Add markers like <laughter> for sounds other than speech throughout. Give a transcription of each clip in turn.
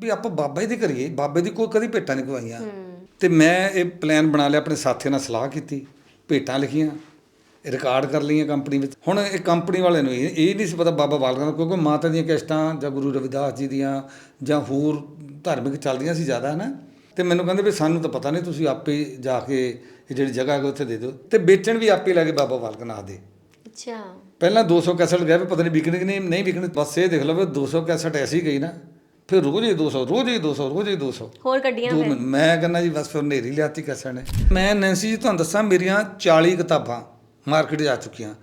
ਵੀ ਆਪਾਂ ਬਾਬਾ ਜੀ ਦੇ ਕਰੀਏ ਬਾਬੇ ਦੀ ਕੋਈ ਕਦੀ ਭੇਟਾਂ ਨਹੀਂ ਖਵਾਈਆਂ ਤੇ ਮੈਂ ਇਹ ਪਲਾਨ ਬਣਾ ਲਿਆ ਆਪਣੇ ਸਾਥੀਆਂ ਨਾਲ ਸਲਾਹ ਕੀਤੀ ਭੇਟਾਂ ਲਿਖੀਆਂ ਰਿਕਾਰਡ ਕਰ ਲਈਆਂ ਕੰਪਨੀ ਵਿੱਚ। ਹੁਣ ਇਹ ਕੰਪਨੀ ਵਾਲੇ ਨੂੰ ਇਹ ਨਹੀਂ ਸੀ ਪਤਾ ਬਾਬਾ ਬਾਲਕ ਨਾਥ ਕਿਉਂਕਿ ਮਾਤਾ ਦੀਆਂ ਕਿਸ਼ਤਾਂ ਜਾਂ ਗੁਰੂ ਰਵਿਦਾਸ ਜੀ ਦੀਆਂ ਜਾਂ ਹੋਰ ਧਾਰਮਿਕ ਚੱਲਦੀਆਂ ਸੀ ਜ਼ਿਆਦਾ ਨਾ ਤੇ ਮੈਨੂੰ ਕਹਿੰਦੇ ਵੀ ਸਾਨੂੰ ਤਾਂ ਪਤਾ ਨਹੀਂ ਤੁਸੀਂ ਆਪੇ ਜਾ ਕੇ ਇਹ ਜਿਹੜੀ ਜਗ੍ਹਾ ਹੈ ਉੱਥੇ ਦੇ ਦਿਓ। ਤੇ ਵੇਚਣ ਵੀ ਆਪੇ ਲੱਗੇ ਬਾਬਾ ਬਾਲਕ ਨਾਥ ਦੇ। ਅੱਛਾ। ਪਹਿਲਾਂ 200 ਕੈਸਟ ਗਏ ਵੀ ਪਤਾ ਨਹੀਂ ਵਿਕਣੇ ਕਿ ਨਹੀਂ ਨਹੀਂ ਵਿਕਣੇ। ਬਸ ਇਹ ਦੇਖ ਲਓ ਵੀ 200 ਕੈਸਟ ਐਸੀ ਗਈ ਨਾ ਫਿਰ ਰੋਜ਼ ਹੀ 200 ਰੋਜ਼ ਹੀ 200 ਰੋਜ਼ ਹੀ 200 ਹੋਰ ਕੱਢੀਆਂ ਦੋ ਫਿਰ? ਮਿੰਟ ਮੈਂ ਕਹਿੰਦਾ ਜੀ ਬਸ ਫਿਰ ਨੇਰੀ ਲਿਆਤੀ ਕੈਸਟ ਨੇ। ਮੈਂ ਨੈਂਸੀ ਜੀ ਤੁਹਾਨੂੰ ਦੱਸਾਂ ਮੇਰੀਆਂ 40 ਕਿਤਾਬਾਂ ਮਾਰਕੀਟ ਜਾ ਚੁੱਕੀਆਂ।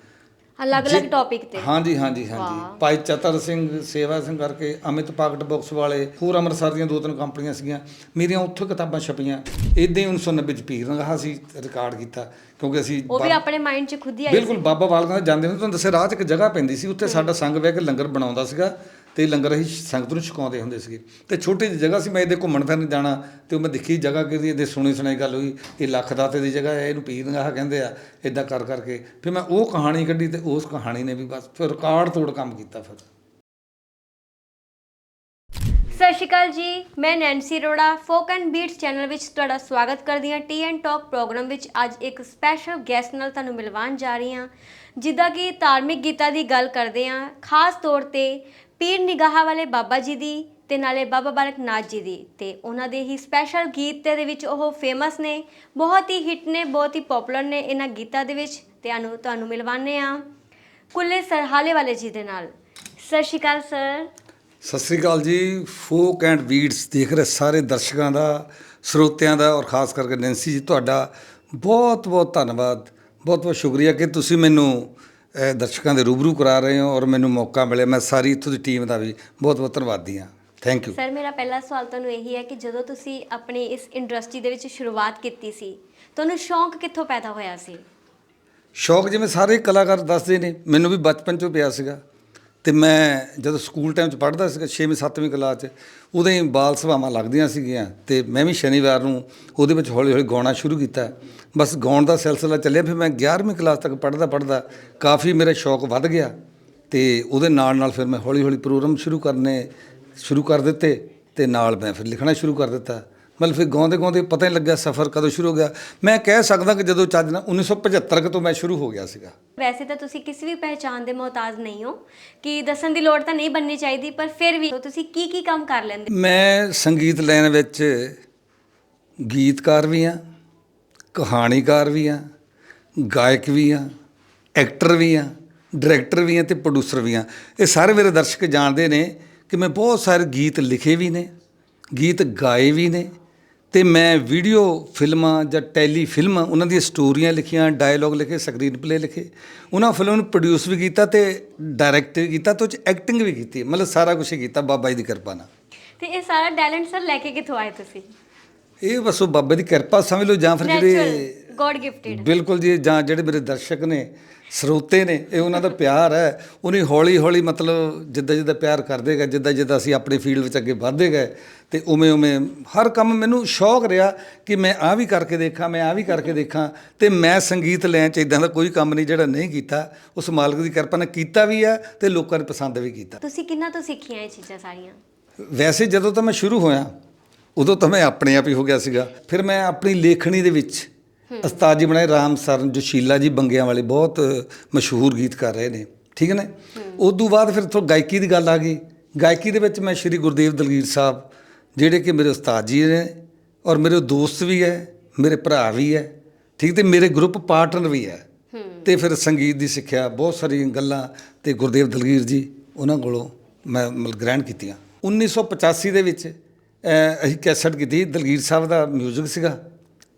ਅਲੱਗ-ਅਲੱਗ ਟੌਪਿਕ ਤੇ? ਹਾਂਜੀ ਹਾਂਜੀ ਹਾਂਜੀ। ਭਾਈ ਚਤਰ ਸਿੰਘ ਸੇਵਾ ਸਿੰਘ ਕਰਕੇ ਅਮਿਤ ਪਾਕਟ ਬਾਕਸ ਵਾਲੇ ਹੋਰ ਅੰਮ੍ਰਿਤਸਰ ਦੀਆਂ ਦੋ ਤਿੰਨ ਕੰਪਨੀਆਂ ਸੀਗੀਆਂ। ਮੇਰੀਆਂ ਉੱਥੋਂ ਕਿਤਾਬਾਂ ਛਪੀਆਂ। ਇਦਾਂ ਹੀ 1990 ਚ ਪੀਰ ਨਗਾਹ ਸੀ ਰਿਕਾਰਡ ਕੀਤਾ ਕਿਉਂਕਿ ਅਸੀਂ ਉਹ ਵੀ ਆਪਣੇ ਮਾਈਂਡ 'ਚ ਖੁਦ ਹੀ ਆਈ ਬਿਲਕੁਲ ਬਾਬਾ ਬਾਲਕ ਨਾਥ ਜਾਂਦੇ ਹੁੰਦੇ ਤੁਹਾਨੂੰ ਦੱਸਿਆ ਰਾਹ 'ਚ ਇੱਕ ਜਗ੍ਹਾ ਪੈਂਦੀ ਸੀ ਉੱਥੇ ਸਾਡਾ ਸੰਗ ਬਹਿ ਕੇ ਲੰਗਰ ਬਣਾਉਂਦਾ ਸੀਗਾ। ਤੇ ਲੰਗਰ ਅਸੀਂ ਸੰਗਤ ਨੂੰ ਛਕਾਉਂਦੇ ਹੁੰਦੇ ਸੀਗੇ। ਤੇ ਛੋਟੀ ਜਿਹੀ ਜਗ੍ਹਾ ਸੀ, ਮੈਂ ਇਹਦੇ ਘੁੰਮਣ ਫਿਰਨ ਜਾਣਾ ਤੇ ਉਹ ਮੈਂ ਦੇਖੀ ਜਗ੍ਹਾ ਕਿਹਦੀ, ਇਹਦੇ ਸੁਣੀ ਸੁਣਾਈ ਗੱਲ ਹੋਈ, ਇਹ ਲੱਖ ਦਾਤੇ ਦੀ ਜਗ੍ਹਾ ਹੈ, ਇਹਨੂੰ ਪੀਰ ਨਗਾਹ ਕਹਿੰਦੇ ਆ ਇਦਾਂ ਕਰ ਕਰਕੇ। ਫਿਰ ਮੈਂ ਉਹ ਕਹਾਣੀ ਕੱਢੀ ਤੇ ਉਸ ਕਹਾਣੀ ਨੇ ਵੀ ਬਸ ਫਿਰ ਰਿਕਾਰਡ ਤੋੜ ਕੰਮ ਕੀਤਾ ਫਿਰ। ਸਤਿ ਸ਼੍ਰੀ ਅਕਾਲ ਜੀ, ਮੈਂ Nancy Arora, folk and beats channel ਵਿੱਚ ਤੁਹਾਡਾ ਸਵਾਗਤ ਕਰਦੀ ਹਾਂ। ਟੀ ਐਂਡ ਟਾਕ ਪ੍ਰੋਗਰਾਮ ਵਿੱਚ ਅੱਜ ਇੱਕ ਸਪੈਸ਼ਲ ਗੈਸਟ ਨਾਲ ਤੁਹਾਨੂੰ ਮਿਲਵਾਉਣ ਜਾ ਰਹੀ ਹਾਂ। ਜਿੱਦਾਂ ਕਿ ਧਾਰਮਿਕ ਗੀਤਾਂ ਦੀ ਗੱਲ ਕਰਦੇ ਹਾਂ, ਖਾਸ ਤੌਰ ਤੇ ਪੀਰ ਨਿਗਾਹ ਵਾਲੇ ਬਾਬਾ ਜੀ ਦੀ ਤੇ ਨਾਲੇ ਬਾਬਾ ਬਾਲਕ ਨਾਥ ਜੀ ਦੀ ਤੇ ਉਹਨਾਂ ਦੇ ਹੀ ਸਪੈਸ਼ਲ ਗੀਤ ਤੇ ਦੇ ਵਿੱਚ ਉਹ ਫੇਮਸ ਨੇ, ਬਹੁਤ ਹੀ ਹਿੱਟ ਨੇ, ਬਹੁਤ ਹੀ ਪਪੂਲਰ ਨੇ ਇਹਨਾਂ ਗੀਤਾਂ ਦੇ ਵਿੱਚ ਤੇ ਅਨੂੰ ਤੁਹਾਨੂੰ ਮਿਲਵਾਉਂਦੇ ਹਾਂ। ਕੁੱਲੇ ਸਰਹਾਲੇ ਵਾਲੇ ਜੀ ਦੇ ਨਾਲ। ਸਤਿ ਸ਼੍ਰੀ ਅਕਾਲ ਸਰ। ਸਤਿ ਸ੍ਰੀ ਅਕਾਲ ਜੀ। ਫੋਕ ਐਂਡ ਬੀਟਸ ਦੇਖ ਰਹੇ ਸਾਰੇ ਦਰਸ਼ਕਾਂ ਦਾ, ਸਰੋਤਿਆਂ ਦਾ ਔਰ ਖਾਸ ਕਰਕੇ ਨੈਂਸੀ ਜੀ, ਤੁਹਾਡਾ ਬਹੁਤ ਬਹੁਤ ਧੰਨਵਾਦ। ਬਹੁਤ ਬਹੁਤ ਸ਼ੁਕਰੀਆ ਕਿ ਤੁਸੀਂ ਮੈਨੂੰ ਦਰਸ਼ਕਾਂ ਦੇ ਰੂਬਰੂ ਕਰਾ ਰਹੇ ਹੋ ਔਰ ਮੈਨੂੰ ਮੌਕਾ ਮਿਲਿਆ। ਮੈਂ ਸਾਰੀ ਇੱਥੋਂ ਦੀ ਟੀਮ ਦਾ ਵੀ ਬਹੁਤ ਬਹੁਤ ਧੰਨਵਾਦੀ ਹਾਂ। ਥੈਂਕ ਯੂ ਸਰ ਮੇਰਾ ਪਹਿਲਾ ਸਵਾਲ ਤੁਹਾਨੂੰ ਇਹੀ ਹੈ ਕਿ ਜਦੋਂ ਤੁਸੀਂ ਆਪਣੀ ਇਸ ਇੰਡਸਟਰੀ ਦੇ ਵਿੱਚ ਸ਼ੁਰੂਆਤ ਕੀਤੀ ਸੀ ਤੁਹਾਨੂੰ ਸ਼ੌਂਕ ਕਿੱਥੋਂ ਪੈਦਾ ਹੋਇਆ ਸੀ? ਸ਼ੌਕ ਜਿਵੇਂ ਸਾਰੇ ਕਲਾਕਾਰ ਦੱਸਦੇ ਨੇ ਮੈਨੂੰ ਵੀ ਬਚਪਨ ਚੋਂ ਪਿਆ ਸੀਗਾ। ਤੇ ਮੈਂ ਜਦੋਂ ਸਕੂਲ ਟਾਈਮ 'ਚ ਪੜ੍ਹਦਾ ਸੀਗਾ 6ਵੀਂ 7ਵੀਂ ਕਲਾਸ 'ਚ, ਉਦੋਂ ਹੀ ਬਾਲ ਸਭਾਵਾਂ ਲੱਗਦੀਆਂ ਸੀਗੀਆਂ ਤੇ ਮੈਂ ਵੀ ਸ਼ਨੀਵਾਰ ਨੂੰ ਉਹਦੇ ਵਿੱਚ ਹੌਲੀ ਹੌਲੀ ਗਾਉਣਾ ਸ਼ੁਰੂ ਕੀਤਾ। ਬਸ ਗਾਉਣ ਦਾ ਸਿਲਸਿਲਾ ਚੱਲਿਆ, ਫਿਰ ਮੈਂ 11ਵੀਂ ਕਲਾਸ ਤੱਕ ਪੜ੍ਹਦਾ ਪੜ੍ਹਦਾ ਕਾਫੀ ਮੇਰਾ ਸ਼ੌਕ ਵੱਧ ਗਿਆ ਤੇ ਉਹਦੇ ਨਾਲ ਨਾਲ ਫਿਰ ਮੈਂ ਹੌਲੀ ਹੌਲੀ ਪ੍ਰੋਗਰਾਮ ਸ਼ੁਰੂ ਕਰਨੇ ਸ਼ੁਰੂ ਕਰ ਦਿੱਤੇ ਤੇ ਨਾਲ ਮੈਂ ਫਿਰ ਲਿਖਣਾ ਸ਼ੁਰੂ ਕਰ ਦਿੱਤਾ। ਮਤਲਬ ਫਿਰ ਗਾਉਂਦੇ ਗਾਉਂਦੇ ਪਤਾ ਹੀ ਲੱਗਿਆ ਸਫ਼ਰ ਕਦੋਂ ਸ਼ੁਰੂ ਹੋ ਗਿਆ। ਮੈਂ ਕਹਿ ਸਕਦਾ ਕਿ ਜਦੋਂ ਚੱਜ ਨਾਲ 1975 ਕੁ ਤੋਂ ਮੈਂ ਸ਼ੁਰੂ ਹੋ ਗਿਆ ਸੀਗਾ। ਵੈਸੇ ਤਾਂ ਤੁਸੀਂ ਕਿਸੇ ਵੀ ਪਹਿਚਾਣ ਦੇ ਮੁਹਤਾਜ ਨਹੀਂ ਹੋ। ਕਿ ਦੱਸਣ ਦੀ ਲੋੜ ਤਾਂ ਨਹੀਂ ਬਣਨੀ ਚਾਹੀਦੀ ਪਰ ਫਿਰ ਵੀ ਤੁਸੀਂ ਕੀ ਕੀ ਕੰਮ ਕਰ ਲੈਂਦੇ? ਮੈਂ ਸੰਗੀਤ ਲਾਈਨ ਵਿੱਚ ਗੀਤਕਾਰ ਵੀ ਹਾਂ ਕਹਾਣੀਕਾਰ ਵੀ ਹਾਂ ਗਾਇਕ ਵੀ ਹਾਂ ਐਕਟਰ ਵੀ ਹਾਂ ਡਾਇਰੈਕਟਰ ਵੀ ਹਾਂ ਤੇ ਪ੍ਰੋਡਿਊਸਰ ਵੀ ਹਾਂ। ਇਹ ਸਾਰੇ ਮੇਰੇ ਦਰਸ਼ਕ ਜਾਣਦੇ ਨੇ ਕਿ ਮੈਂ ਬਹੁਤ ਸਾਰੇ ਗੀਤ ਲਿਖੇ ਵੀ ਨੇ ਗੀਤ ਗਾਏ ਵੀ ਨੇ ਤੇ ਮੈਂ ਵੀਡੀਓ ਫਿਲਮਾਂ ਜਾਂ ਟੈਲੀ ਫਿਲਮਾਂ ਉਹਨਾਂ ਦੀਆਂ ਸਟੋਰੀਆਂ ਲਿਖੀਆਂ ਡਾਇਲੌਗ ਲਿਖੇ ਸਕਰੀਨ ਪਲੇ ਲਿਖੇ ਉਹਨਾਂ ਫਿਲਮ ਨੂੰ ਪ੍ਰੋਡਿਊਸ ਵੀ ਕੀਤਾ ਤੇ ਡਾਇਰੈਕਟ ਵੀ ਕੀਤਾ ਤੇ ਉਹ 'ਚ ਐਕਟਿੰਗ ਵੀ ਕੀਤੀ। ਮਤਲਬ ਸਾਰਾ ਕੁਝ ਹੀ ਕੀਤਾ ਬਾਬਾ ਜੀ ਦੀ ਕਿਰਪਾ ਨਾਲ। ਤੇ ਇਹ ਸਾਰਾ ਟੈਲੈਂਟ ਸਰ ਲੈ ਕੇ ਕਿੱਥੋਂ ਆਏ ਤੁਸੀਂ? ਇਹ ਬਸ ਉਹ ਬਾਬੇ ਦੀ ਕਿਰਪਾ ਸਮਝ ਲਓ ਜਾਂ ਫਿਰ ਜਿਹੜੇ ਗੋਡ ਗਿਫਟਡ ਬਿਲਕੁਲ ਜੀ ਜਾਂ ਜਿਹੜੇ ਮੇਰੇ ਦਰਸ਼ਕ ਨੇ ਸਰੋਤੇ ਨੇ ਇਹ ਉਹਨਾਂ ਦਾ ਪਿਆਰ ਹੈ। ਉਹਨੇ ਹੌਲੀ ਹੌਲੀ ਮਤਲਬ ਜਿੱਦਾਂ ਜਿੱਦਾਂ ਪਿਆਰ ਕਰਦੇ ਗਏ ਜਿੱਦਾਂ ਜਿੱਦਾਂ ਅਸੀਂ ਆਪਣੀ ਫੀਲਡ ਵਿੱਚ ਅੱਗੇ ਵਧਦੇ ਗਏ ਤੇ ਉਵੇਂ ਉਵੇਂ ਹਰ ਕੰਮ ਮੈਨੂੰ ਸ਼ੌਕ ਰਿਹਾ ਕਿ ਮੈਂ ਆਹ ਵੀ ਕਰਕੇ ਦੇਖਾਂ ਮੈਂ ਆਹ ਵੀ ਕਰਕੇ ਦੇਖਾਂ ਤੇ ਮੈਂ ਸੰਗੀਤ ਲੈਣ ਚ ਇਦਾਂ ਦਾ ਕੋਈ ਕੰਮ ਨਹੀਂ ਜਿਹੜਾ ਨਹੀਂ ਕੀਤਾ। ਉਸ ਮਾਲਕ ਦੀ ਕਿਰਪਾ ਨਾਲ ਕੀਤਾ ਵੀ ਹੈ ਤੇ ਲੋਕਾਂ ਨੇ ਪਸੰਦ ਵੀ ਕੀਤਾ। ਤੁਸੀਂ ਕਿੰਨਾ ਤੋਂ ਸਿੱਖੀਆਂ ਇਹ ਚੀਜ਼ਾਂ ਸਾਰੀਆਂ? ਵੈਸੇ ਜਦੋਂ ਤਾਂ ਮੈਂ ਸ਼ੁਰੂ ਹੋਇਆ ਉਦੋਂ ਤਾਂ ਮੈਂ ਆਪਣੇ ਆਪ ਹੀ ਹੋ ਗਿਆ ਸੀਗਾ। ਫਿਰ ਮੈਂ ਆਪਣੀ ਲੇਖਣੀ ਦੇ ਵਿੱਚ ਉਸਤਾਦ ਜੀ ਬਣਾਏ ਰਾਮ ਸਰਨ ਜੋਸ਼ੀਲਾ ਜੀ ਬੰਗਿਆਂ ਵਾਲੇ ਬਹੁਤ ਮਸ਼ਹੂਰ ਗੀਤ ਕਰ ਰਹੇ ਨੇ ਠੀਕ ਹੈ ਨਾ? ਉਦੋਂ ਬਾਅਦ ਫਿਰ ਤੋਂ ਗਾਇਕੀ ਦੀ ਗੱਲ ਆ ਗਈ। ਗਾਇਕੀ ਦੇ ਵਿੱਚ ਮੈਂ ਸ਼੍ਰੀ ਗੁਰਦੇਵ ਦਲਗੀਰ ਸਾਹਿਬ ਜਿਹੜੇ ਕਿ ਮੇਰੇ ਉਸਤਾਦ ਜੀ ਨੇ ਔਰ ਮੇਰੇ ਦੋਸਤ ਵੀ ਹੈ ਮੇਰੇ ਭਰਾ ਵੀ ਹੈ ਠੀਕ ਤੇ ਮੇਰੇ ਗਰੁੱਪ ਪਾਰਟਨਰ ਵੀ ਹੈ। ਤੇ ਫਿਰ ਸੰਗੀਤ ਦੀ ਸਿੱਖਿਆ ਬਹੁਤ ਸਾਰੀਆਂ ਗੱਲਾਂ ਤੇ ਗੁਰਦੇਵ ਦਲਗੀਰ ਜੀ ਉਹਨਾਂ ਕੋਲੋਂ ਮੈਂ ਗ੍ਰਹਿਣ ਕੀਤੀਆਂ। 1985 ਦੇ ਵਿੱਚ ਅਸੀਂ ਕੈਸਟ ਕੀਤੀ ਦਲਗੀਰ ਸਾਹਿਬ ਦਾ 뮤직 ਸੀਗਾ।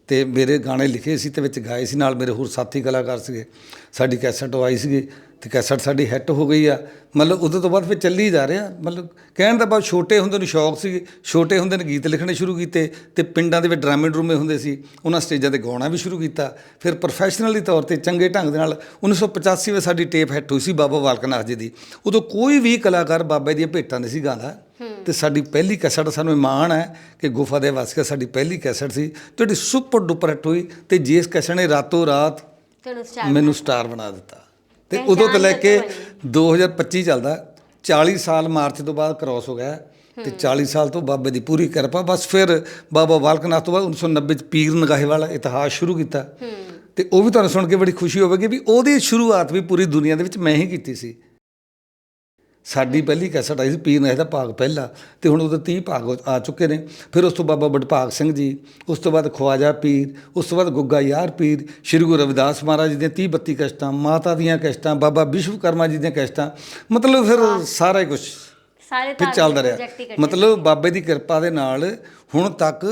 ਤੇ ਮੇਰੇ ਗਾਣੇ ਲਿਖੇ ਸੀ ਤੇ ਵਿੱਚ ਗਾਏ ਸੀ, ਨਾਲ ਮੇਰੇ ਹੋਰ ਸਾਥੀ ਕਲਾਕਾਰ ਸੀਗੇ, ਸਾਡੀ ਕੈਸਟ ਉਹ ਆਈ ਸੀਗੀ। ਤੇ ਕੈਸਟ ਸਾਡੀ ਹਿੱਟ ਹੋ ਗਈ ਆ। ਮਤਲਬ ਉਦੋਂ ਤੋਂ ਬਾਅਦ ਫਿਰ ਚੱਲੀ ਜਾ ਰਿਹਾ। ਮਤਲਬ ਕਹਿਣ ਦਾ ਬਾਅਦ ਛੋਟੇ ਹੁੰਦੇ ਨੂੰ ਸ਼ੌਕ ਸੀ ਛੋਟੇ ਹੁੰਦੇ ਨੇ ਗੀਤ ਲਿਖਣੇ ਸ਼ੁਰੂ ਕੀਤੇ ਤੇ ਪਿੰਡਾਂ ਦੇ ਵਿੱਚ ਡਰਾਮੇ ਡਰੂਮੇ ਹੁੰਦੇ ਸੀ ਉਹਨਾਂ ਸਟੇਜਾਂ ਤੇ ਗਾਉਣਾ ਵੀ ਸ਼ੁਰੂ ਕੀਤਾ। ਫਿਰ ਪ੍ਰੋਫੈਸ਼ਨਲੀ ਤੌਰ ਤੇ ਚੰਗੇ ਢੰਗ ਦੇ ਨਾਲ 1985 ਵਿੱਚ ਸਾਡੀ ਟੇਪ ਹਿੱਟ ਹੋਈ ਸੀ ਬਾਬਾ ਬਾਲਕ ਨਾਥ ਜੀ ਦੀ। ਉਦੋਂ ਕੋਈ ਵੀ ਕਲਾਕਾਰ ਬਾਬੇ ਦੀਆਂ ਭੇਟਾਂ ਨਹੀਂ ਸੀ ਗਾਉਂਦਾ। ਤੇ ਸਾਡੀ ਪਹਿਲੀ ਕੈਸਟ ਸਾਨੂੰ ਮਾਣ ਹੈ ਕਿ ਗੁਫਾ ਦੇ ਵਾਸਿਕਾ ਸਾਡੀ ਪਹਿਲੀ ਕੈਸਟ ਸੀ ਜਿਹੜੀ ਸੁਪਰ ਡੁਪਰ ਹਿੱਟ ਹੋਈ ਤੇ ਜਿਸ ਕੈਸਟ ਨੇ ਰਾਤੋਂ ਰਾਤ ਮੈਨੂੰ ਸਟਾਰ ਬਣਾ ਦਿੱਤਾ। ਤੇ ਉਦੋਂ ਤੋਂ ਲੈ ਕੇ ਜਦੋਂ 2025 ਚੱਲਦਾ। 40 ਸਾਲ ਮਾਰਚ ਤੋਂ ਬਾਅਦ ਕ੍ਰਾਸ ਹੋ ਗਿਆ ਤੇ 40 ਸਾਲ ਤੋਂ ਬਾਬੇ ਦੀ ਪੂਰੀ ਕਿਰਪਾ। ਬਸ ਫਿਰ ਬਾਬਾ ਬਾਲਕਨਾਥ ਤੋਂ ਬਾਅਦ 1990 ਚ ਪੀਰ ਨਗਾਹੇ ਵਾਲਾ ਇਤਿਹਾਸ ਸ਼ੁਰੂ ਕੀਤਾ। ਤੇ ਉਹ ਵੀ ਤੁਹਾਨੂੰ ਸੁਣ ਕੇ ਬੜੀ ਖੁਸ਼ੀ ਹੋਵੇਗੀ ਵੀ ਉਹਦੀ ਸ਼ੁਰੂਆਤ ਵੀ ਪੂਰੀ ਦੁਨੀਆ ਦੇ ਵਿੱਚ ਮੈਂ ਹੀ ਕੀਤੀ ਸੀ। ਸਾਡੀ ਪਹਿਲੀ ਕੈਸਟ ਆਈ ਸੀ ਪੀਰ ਨਗਾਹੇ ਦਾ ਭਾਗ ਪਹਿਲਾ ਤੇ ਹੁਣ ਉਹਦੇ 30 ਭਾਗ ਆ ਚੁੱਕੇ ਨੇ। ਫਿਰ ਉਸ ਤੋਂ ਬਾਬਾ ਬਡਭਾਗ ਸਿੰਘ ਜੀ ਉਸ ਤੋਂ ਬਾਅਦ ਖਵਾਜਾ ਪੀਰ ਉਸ ਤੋਂ ਬਾਅਦ ਗੁੱਗਾ ਯਾਰ ਪੀਰ ਸ੍ਰੀ ਗੁਰੂ ਰਵਿਦਾਸ ਮਹਾਰਾਜ ਜੀ ਦੀਆਂ 30 32 ਕੈਸਟਾਂ ਮਾਤਾ ਦੀਆਂ ਕੈਸਟਾਂ ਬਾਬਾ ਵਿਸ਼ਵਕਰਮਾ ਜੀ ਦੀਆਂ ਕੈਸਟਾਂ ਮਤਲਬ ਫਿਰ ਸਾਰਾ ਹੀ ਕੁਝ ਸਾਰੇ ਫਿਰ ਚੱਲਦਾ ਰਿਹਾ। ਮਤਲਬ ਬਾਬੇ ਦੀ ਕਿਰਪਾ ਦੇ ਨਾਲ ਹੁਣ ਤੱਕ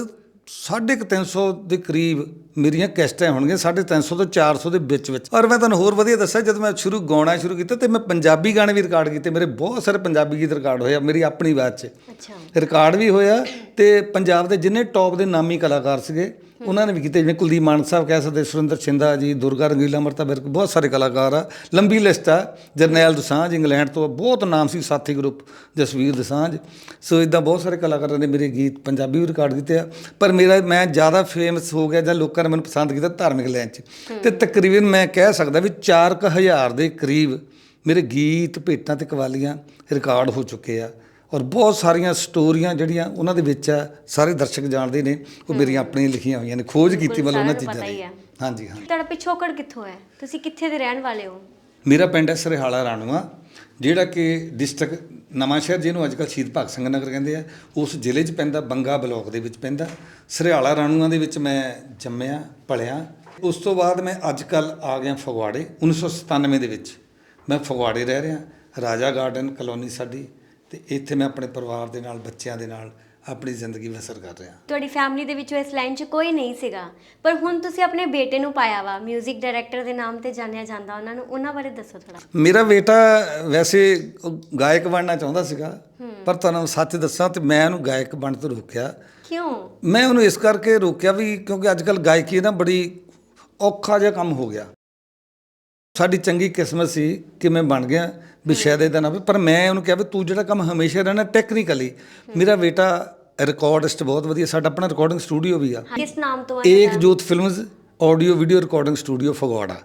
350 ਦੇ ਕਰੀਬ ਮੇਰੀਆਂ ਕੈਸਟਾਂ ਹੋਣਗੀਆਂ 350 ਤੋਂ 400 ਦੇ ਵਿੱਚ ਵਿੱਚ। ਔਰ ਮੈਂ ਤੁਹਾਨੂੰ ਹੋਰ ਵਧੀਆ ਦੱਸਾਂ ਜਦ ਮੈਂ ਸ਼ੁਰੂ ਗਾਉਣਾ ਸ਼ੁਰੂ ਕੀਤਾ ਤੇ ਮੈਂ ਪੰਜਾਬੀ ਗਾਣੇ ਵੀ ਰਿਕਾਰਡ ਕੀਤੇ। ਮੇਰੇ ਬਹੁਤ ਸਾਰੇ ਪੰਜਾਬੀ ਗੀਤ ਰਿਕਾਰਡ ਹੋਏ ਆ ਮੇਰੀ ਆਪਣੀ ਆਵਾਜ਼ 'ਚ। ਅੱਛਾ। ਰਿਕਾਰਡ ਵੀ ਹੋਇਆ ਤੇ ਪੰਜਾਬ ਦੇ ਜਿੰਨੇ ਟੌਪ ਦੇ ਨਾਮੀ ਕਲਾਕਾਰ ਸੀਗੇ ਉਹਨਾਂ ਨੇ ਵੀ ਕੀਤੇ ਜਿਵੇਂ ਕੁਲਦੀਪ ਮਾਨ ਸਾਹਿਬ ਕਹਿ ਸਕਦੇ ਸੁਰਿੰਦਰ ਛਿੰਦਾ ਜੀ ਦੁਰਗਾ ਰੰਗੀਲਾ ਅਮਰਤਾ ਵਿਰਕ ਬਹੁਤ ਸਾਰੇ ਕਲਾਕਾਰ ਆ। ਲੰਬੀ ਲਿਸਟ ਆ। ਜਰਨੈਲ ਦਸਾਂਝ ਇੰਗਲੈਂਡ ਤੋਂ ਬਹੁਤ ਨਾਮ ਸੀ ਸਾਥੀ ਗਰੁੱਪ ਜਸਵੀਰ ਦਸਾਂਝ। ਸੋ ਇਦਾਂ ਬਹੁਤ ਸਾਰੇ ਕਲਾਕਾਰਾਂ ਨੇ ਮੇਰੇ ਗੀਤ ਪੰਜਾਬੀ ਵੀ ਰਿਕਾਰਡ ਕੀਤੇ ਆ। ਪਰ ਮੇਰਾ ਮੈਂ ਜ਼ਿਆਦਾ ਫੇਮਸ ਹੋ ਗਿਆ ਜਾਂ ਲੋਕਾਂ ਨੇ ਮੈਨੂੰ ਪਸੰਦ ਕੀਤਾ ਧਾਰਮਿਕ ਲਾਈਨ 'ਚ। ਤੇ ਤਕਰੀਬਨ ਮੈਂ ਕਹਿ ਸਕਦਾ ਵੀ 4000 ਦੇ ਕਰੀਬ ਮੇਰੇ ਗੀਤ ਭੇਟਾਂ ਤੇ ਕਵਾਲੀਆਂ ਰਿਕਾਰਡ ਹੋ ਚੁੱਕੇ ਆ। ਔਰ ਬਹੁਤ ਸਾਰੀਆਂ ਸਟੋਰੀਆਂ ਜਿਹੜੀਆਂ ਉਹਨਾਂ ਦੇ ਵਿੱਚ ਆ ਸਾਰੇ ਦਰਸ਼ਕ ਜਾਣਦੇ ਨੇ ਉਹ ਮੇਰੀਆਂ ਆਪਣੀਆਂ ਲਿਖੀਆਂ ਹੋਈਆਂ ਨੇ ਖੋਜ ਕੀਤੀ ਮਤਲਬ ਉਹਨਾਂ ਚੀਜ਼ਾਂ ਦੀ। ਹਾਂਜੀ ਹਾਂ। ਤੁਹਾਡਾ ਪਿਛੋਕੜ ਕਿੱਥੋਂ ਹੈ? ਤੁਸੀਂ ਕਿੱਥੇ ਦੇ ਰਹਿਣ ਵਾਲੇ ਹੋ? ਮੇਰਾ ਪਿੰਡ ਹੈ ਸਰਹਾਲਾ ਰਾਣੂਆ ਜਿਹੜਾ ਕਿ ਡਿਸਟ੍ਰਿਕਟ ਨਵਾਂਸ਼ਹਿਰ ਜਿਹਨੂੰ ਅੱਜਕੱਲ੍ਹ ਸ਼ਹੀਦ ਭਗਤ ਸਿੰਘ ਨਗਰ ਕਹਿੰਦੇ ਆ ਉਸ ਜ਼ਿਲ੍ਹੇ 'ਚ ਪੈਂਦਾ ਬੰਗਾ ਬਲਾਕ ਦੇ ਵਿੱਚ ਪੈਂਦਾ। ਸਰਹਾਲਾ ਰਾਣੂਆ ਦੇ ਵਿੱਚ ਮੈਂ ਜੰਮਿਆ ਪਲਿਆ ਉਸ ਤੋਂ ਬਾਅਦ ਮੈਂ ਅੱਜਕੱਲ੍ਹ ਆ ਗਿਆ ਫਗਵਾੜੇ 1997 ਦੇ ਵਿੱਚ। ਮੈਂ ਫਗਵਾੜੇ ਰਹਿ ਰਿਹਾ ਰਾਜਾ ਗਾਰਡਨ ਕਲੋਨੀ ਸਾਡੀ। ਤੇ ਇੱਥੇ ਮੈਂ ਆਪਣੇ ਪਰਿਵਾਰ ਦੇ ਨਾਲ ਬੱਚਿਆਂ ਦੇ ਨਾਲ ਆਪਣੀ ਜ਼ਿੰਦਗੀ ਬਸਰ ਕਰ ਰਿਹਾ। ਤੁਹਾਡੀ ਫੈਮਿਲੀ ਦੇ ਵਿੱਚੋਂ ਇਸ ਲਾਈਨ 'ਚ ਕੋਈ ਨਹੀਂ ਸੀਗਾ। ਪਰ ਹੁਣ ਤੁਸੀਂ ਆਪਣੇ ਬੇਟੇ ਨੂੰ ਪਾਇਆ ਵਾ 뮤직 ਡਾਇਰੈਕਟਰ ਦੇ ਨਾਮ ਤੇ ਜਾਣਿਆ ਜਾਂਦਾ ਉਹਨਾਂ ਨੂੰ ਉਹਨਾਂ ਬਾਰੇ ਦੱਸੋ ਥੋੜਾ ਮੇਰਾ ਬੇਟਾ ਵੈਸੇ ਗਾਇਕ ਬਣਨਾ ਚਾਹੁੰਦਾ ਸੀਗਾ ਪਰ ਤੁਹਾਨੂੰ ਸੱਚ ਦੱਸਾਂ ਤੇ ਮੈਂ ਉਹਨੂੰ ਗਾਇਕ ਬਣ ਤੋਂ ਰੋਕਿਆ। ਕਿਉਂ? ਮੈਂ ਉਹਨੂੰ ਇਸ ਕਰਕੇ ਰੋਕਿਆ ਵੀ ਕਿਉਂਕਿ ਅੱਜ ਕੱਲ ਗਾਇਕੀ ਨਾ ਬੜੀ ਔਖਾ ਜਿਹਾ ਕੰਮ ਹੋ ਗਿਆ। ਸਾਡੀ ਚੰਗੀ ਕਿਸਮਤ ਸੀ ਕਿ ਮੈਂ ਬਣ ਗਿਆ ਵੀ ਸ਼ਾਇਦ ਇਹਦਾ ਨਾ ਹੋਵੇ। ਪਰ ਮੈਂ ਉਹਨੂੰ ਕਿਹਾ ਵੀ ਤੂੰ ਜਿਹੜਾ ਕੰਮ ਹਮੇਸ਼ਾ ਰਹਿਣਾ ਟੈਕਨੀਕਲੀ ਮੇਰਾ ਬੇਟਾ ਰਿਕਾਰਡਿਸਟ ਬਹੁਤ ਵਧੀਆ ਸਾਡਾ ਆਪਣਾ ਰਿਕਾਰਡਿੰਗ ਸਟੂਡੀਓ ਵੀ ਆ। ਕਿਸ ਨਾਮ ਤੋਂ ਹੈ Ek Jot films audio video recording studio Phagwara.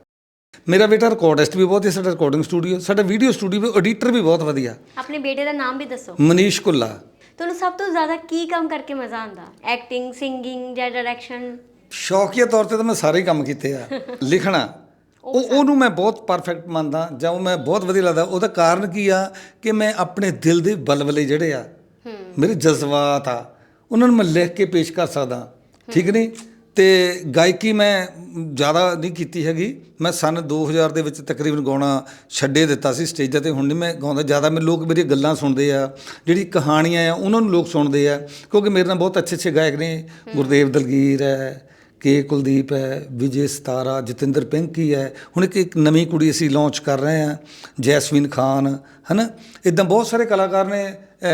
ਮੇਰਾ ਬੇਟਾ ਰਿਕਾਰਡਿਸਟ ਵੀ ਬਹੁਤ ਹੈ ਸਾਡਾ ਰਿਕਾਰਡਿੰਗ ਸਟੂਡੀਓ ਸਾਡਾ ਵੀਡੀਓ ਸਟੂਡੀਓ ਵੀ ਐਡੀਟਰ ਵੀ ਬਹੁਤ ਵਧੀਆ। ਆਪਣੇ ਬੇਟੇ ਦਾ ਨਾਮ ਵੀ ਦੱਸੋ। ਮਨੀਸ਼ ਕੁੱਲਾ। ਤੁਹਾਨੂੰ ਸਭ ਤੋਂ ਜ਼ਿਆਦਾ ਕੀ ਕੰਮ ਕਰਕੇ ਮਜ਼ਾ ਆਉਂਦਾ? ਐਕਟਿੰਗ ਸਿੰਗਿੰਗ ਜਾਂ ਡਾਇਰੈਕਸ਼ਨ ਸ਼ੌਕੀਆ ਤੌਰ ਤੇ ਤਾਂ ਮੈਂ ਸਾਰੇ ਕੰਮ ਕੀਤੇ ਆ। <laughs> ਲਿਖਣਾ। ਉਹ ਉਹਨੂੰ ਮੈਂ ਬਹੁਤ ਪਰਫੈਕਟ ਮੰਨਦਾ ਜਾਂ ਉਹ ਮੈਂ ਬਹੁਤ ਵਧੀਆ ਲੱਗਦਾ। ਉਹਦਾ ਕਾਰਨ ਕੀ ਆ ਕਿ ਮੈਂ ਆਪਣੇ ਦਿਲ ਦੇ ਬਲਬਲੇ ਜਿਹੜੇ ਆ ਮੇਰੇ ਜਜ਼ਬਾਤ ਆ ਉਹਨਾਂ ਨੂੰ ਮੈਂ ਲਿਖ ਕੇ ਪੇਸ਼ ਕਰ ਸਕਦਾ। ਠੀਕ ਨਹੀਂ? ਤੇ ਗਾਇਕੀ ਮੈਂ ਜ਼ਿਆਦਾ ਨਹੀਂ ਕੀਤੀ ਹੈਗੀ। ਮੈਂ ਸਨ 2000 ਦੇ ਵਿੱਚ ਤਕਰੀਬਨ ਗਾਉਣਾ ਛੱਡੇ ਦਿੱਤਾ ਸੀ ਸਟੇਜਾਂ ਤੇ। ਹੁਣ ਨਹੀਂ ਮੈਂ ਗਾਉਂਦਾ। ਜ਼ਿਆਦਾ ਮੈਂ ਲੋਕ ਮੇਰੀ ਗੱਲਾਂ ਸੁਣਦੇ ਆ ਜਿਹੜੀ ਕਹਾਣੀਆਂ ਆ ਉਹਨਾਂ ਨੂੰ ਲੋਕ ਸੁਣਦੇ ਆ। ਕਿਉਂਕਿ ਮੇਰੇ ਨਾਲ ਬਹੁਤ ਅੱਛੇ ਅੱਛੇ ਗਾਇਕ ਨੇ। ਗੁਰਦੇਵ ਦਲਗੀਰ ਹੈ ਕੇ ਕੁਲਦੀਪ ਹੈ, ਵਿਜੇ ਸਤਾਰਾ, ਜਤਿੰਦਰ ਪਿੰਕੀ ਹੈ। ਹੁਣ ਇੱਕ ਇੱਕ ਨਵੀਂ ਕੁੜੀ ਅਸੀਂ ਲਾਂਚ ਕਰ ਰਹੇ ਹਾਂ ਜੈਸਮੀਨ ਖਾਨ, ਹਨਾ? ਇਦਾਂ ਬਹੁਤ ਸਾਰੇ ਕਲਾਕਾਰ ਨੇ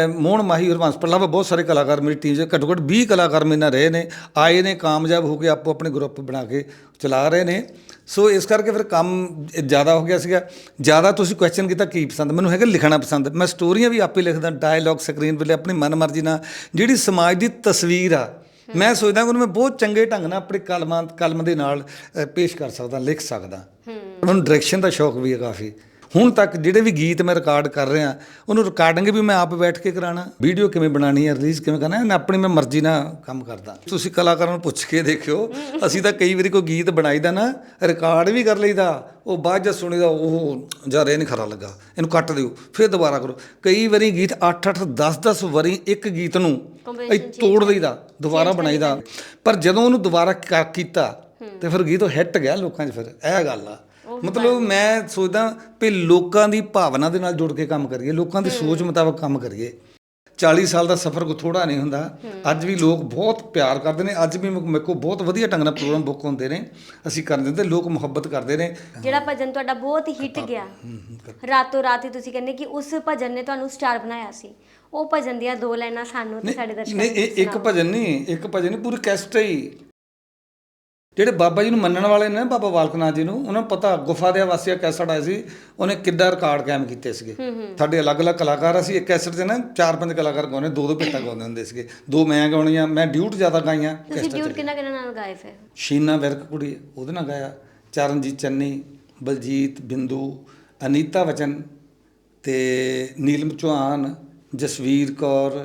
ਮੋਹਨ ਮਾਹੀ, ਹਰਵੰਸ ਪ੍ਰਲਾਵਾ ਬਹੁਤ ਸਾਰੇ ਕਲਾਕਾਰ ਮੇਰੀ ਟੀਮ 'ਚ, ਘੱਟੋ ਘੱਟ 20 ਕਲਾਕਾਰ ਮੇਰੇ ਨਾਲ ਰਹੇ ਨੇ। ਆਏ ਨੇ, ਕਾਮਯਾਬ ਹੋ ਕੇ ਆਪੋ ਆਪਣੇ ਗਰੁੱਪ ਬਣਾ ਕੇ ਚਲਾ ਰਹੇ ਨੇ। ਸੋ ਇਸ ਕਰਕੇ ਫਿਰ ਕੰਮ ਜ਼ਿਆਦਾ ਹੋ ਗਿਆ ਸੀਗਾ। ਜ਼ਿਆਦਾ ਤੁਸੀਂ ਕੁਐਸਚਨ ਕੀਤਾ ਕੀ ਪਸੰਦ? ਮੈਨੂੰ ਹੈਗਾ ਲਿਖਣਾ ਪਸੰਦ। ਮੈਂ ਸਟੋਰੀਆਂ ਵੀ ਆਪੇ ਲਿਖਦਾ ਡਾਇਲੌਗ ਸਕਰੀਨ ਵੇਲੇ ਆਪਣੀ ਮਨਮਰਜ਼ੀ ਨਾਲ। ਜਿਹੜੀ ਸਮਾਜ ਦੀ ਤਸਵੀਰ ਆ ਮੈਂ ਸੋਚਦਾ ਕਿ ਉਹਨੂੰ ਮੈਂ ਬਹੁਤ ਚੰਗੇ ਢੰਗ ਨਾਲ ਆਪਣੇ ਕਲਮਾਂ ਕਲਮ ਦੇ ਨਾਲ ਪੇਸ਼ ਕਰ ਸਕਦਾ ਲਿਖ ਸਕਦਾ। ਮੈਨੂੰ ਡਾਇਰੈਕਸ਼ਨ ਦਾ ਸ਼ੌਕ ਵੀ ਹੈ ਕਾਫੀ। ਹੁਣ ਤੱਕ ਜਿਹੜੇ ਵੀ ਗੀਤ ਮੈਂ ਰਿਕਾਰਡ ਕਰ ਰਿਹਾ ਉਹਨੂੰ ਰਿਕਾਰਡਿੰਗ ਵੀ ਮੈਂ ਆਪ ਬੈਠ ਕੇ ਕਰਾਣਾ ਵੀਡੀਓ ਕਿਵੇਂ ਬਣਾਣੀ ਹੈ ਰਿਲੀਜ਼ ਕਿਵੇਂ ਕਰਨਾ ਹੈ ਆਪਣੀ ਮੈਂ ਮਰਜ਼ੀ ਨਾਲ ਕੰਮ ਕਰਦਾ। ਤੁਸੀਂ ਕਲਾਕਾਰਾਂ ਨੂੰ ਪੁੱਛ ਕੇ ਦੇਖਿਓ ਅਸੀਂ ਤਾਂ ਕਈ ਵਾਰੀ ਕੋਈ ਗੀਤ ਬਣਾਈਦਾ ਨਾ ਰਿਕਾਰਡ ਵੀ ਕਰ ਲਈਦਾ ਉਹ ਬਾਅਦ ਜਦ ਸੁਣੀਦਾ ਉਹ ਯਾਰ ਇਹ ਨਹੀਂ ਖਰਾ ਲੱਗਾ ਇਹਨੂੰ ਕੱਟ ਦਿਓ ਫਿਰ ਦੁਬਾਰਾ ਕਰੋ। ਕਈ ਵਾਰੀ ਗੀਤ 8 8 10 10 ਵਾਰੀ ਇੱਕ ਗੀਤ ਨੂੰ ਇਹ ਤੋੜ ਦਈਦਾ ਦੁਬਾਰਾ ਬਣਾਈਦਾ ਪਰ ਜਦੋਂ ਉਹਨੂੰ ਦੁਬਾਰਾ ਕੀਤਾ ਤੇ ਫਿਰ ਗੀਤ ਉਹ ਹਿੱਟ ਗਿਆ ਲੋਕਾਂ 'ਚ ਫਿਰ ਇਹ ਗੱਲ ਆ। ਮਤਲਬ ਮੈਂ ਸੋਚਦਾ ਵੀ ਲੋਕਾਂ ਦੀ ਭਾਵਨਾ ਦੇ ਨਾਲ ਜੁੜ ਕੇ ਕੰਮ ਕਰੀਏ ਲੋਕਾਂ ਦੀ ਸੋਚ ਮੁਤਾਬਕ ਕੰਮ ਕਰੀਏ। 40 ਸਾਲ ਦਾ ਸਫ਼ਰ ਕੋ ਥੋੜਾ ਨਹੀਂ ਹੁੰਦਾ। ਅੱਜ ਵੀ ਲੋਕ ਬਹੁਤ ਪਿਆਰ ਕਰਦੇ ਨੇ ਅੱਜ ਵੀ ਮੇਰੇ ਕੋਲ ਬਹੁਤ ਵਧੀਆ ਢੰਗ ਨਾਲ ਪ੍ਰੋਗਰਾਮ ਬੁੱਕ ਹੁੰਦੇ ਨੇ। ਅਸੀਂ ਕਰ ਦਿੰਦੇ ਲੋਕ ਮੁਹੱਬਤ ਕਰਦੇ ਨੇ। ਜਿਹੜਾ ਭਜਨ ਤੁਹਾਡਾ ਬਹੁਤ ਹਿੱਟ ਗਿਆ। ਰਾਤੋਂ ਰਾਤ ਹੀ ਤੁਸੀਂ ਕਹਿੰਦੇ ਕਿ ਉਸ ਭਜਨ ਨੇ ਤੁਹਾਨੂੰ ਸਟਾਰ ਬਣਾਇਆ ਸੀ। ਉਹ ਭਜਨ ਦੀਆਂ ਦੋ ਲਾਈਨਾਂ ਸਾਨੂੰ ਤੇ ਸਾਡੇ ਦਰਸ਼ਕਾਂ ਨਹੀਂ ਨੂੰ ਇਹ ਇੱਕ ਭਜਨ ਨਹੀਂ ਇੱਕ ਭਜਨ ਨਹੀਂ ਪੂਰੀ ਕੈਸਟ ਹੀ ਜਿਹੜੇ ਬਾਬਾ ਜੀ ਨੂੰ ਮੰਨਣ ਵਾਲੇ ਨੇ ਬਾਬਾ ਬਾਲਕਨਾਥ ਜੀ ਨੂੰ ਉਹਨਾਂ ਨੂੰ ਪਤਾ ਗੁਫਾ ਦੇ ਵਾਸੀਆ ਕੈਸਟ ਆਇਆ ਸੀ ਉਹਨੇ ਕਿੱਦਾਂ ਰਿਕਾਰਡ ਕਾਇਮ ਕੀਤੇ ਸੀਗੇ। ਸਾਡੇ ਅਲੱਗ-ਅਲੱਗ ਕਲਾਕਾਰ ਅਸੀਂ ਇੱਕ ਕੈਸਟ ਤੇ ਨਾ ਚਾਰ ਪੰਜ ਕਲਾਕਾਰ ਗਾਉਣੇ ਦੋ ਦੋ ਭੇਟਾਂ ਗਾਉਂਦੇ ਹੁੰਦੇ ਸੀਗੇ। ਦੋ ਮੈਂ ਗਾਉਣੀਆਂ ਮੈਂ ਡਿਊਟ ਜ਼ਿਆਦਾ ਗਾਈਆਂ ਤੁਸੀਂ ਡਿਊਟ ਕਿੰਨਾ ਕਿੰਨਾ ਨਾਲ ਗਾਏ ਫਿਰ? ਸ਼ੀਨਾ ਵਿਰਕ ਕੁੜੀ ਉਹਦੇ ਨਾਲ ਗਾਇਆ। ਚਰਨਜੀਤ ਚੰਨੀ ਬਲਜੀਤ ਬਿੰਦੂ ਅਨੀਤਾ ਵਚਨ ਤੇ ਨੀਲਮ ਚੌਹਾਨ ਜਸਵੀਰ ਕੌਰ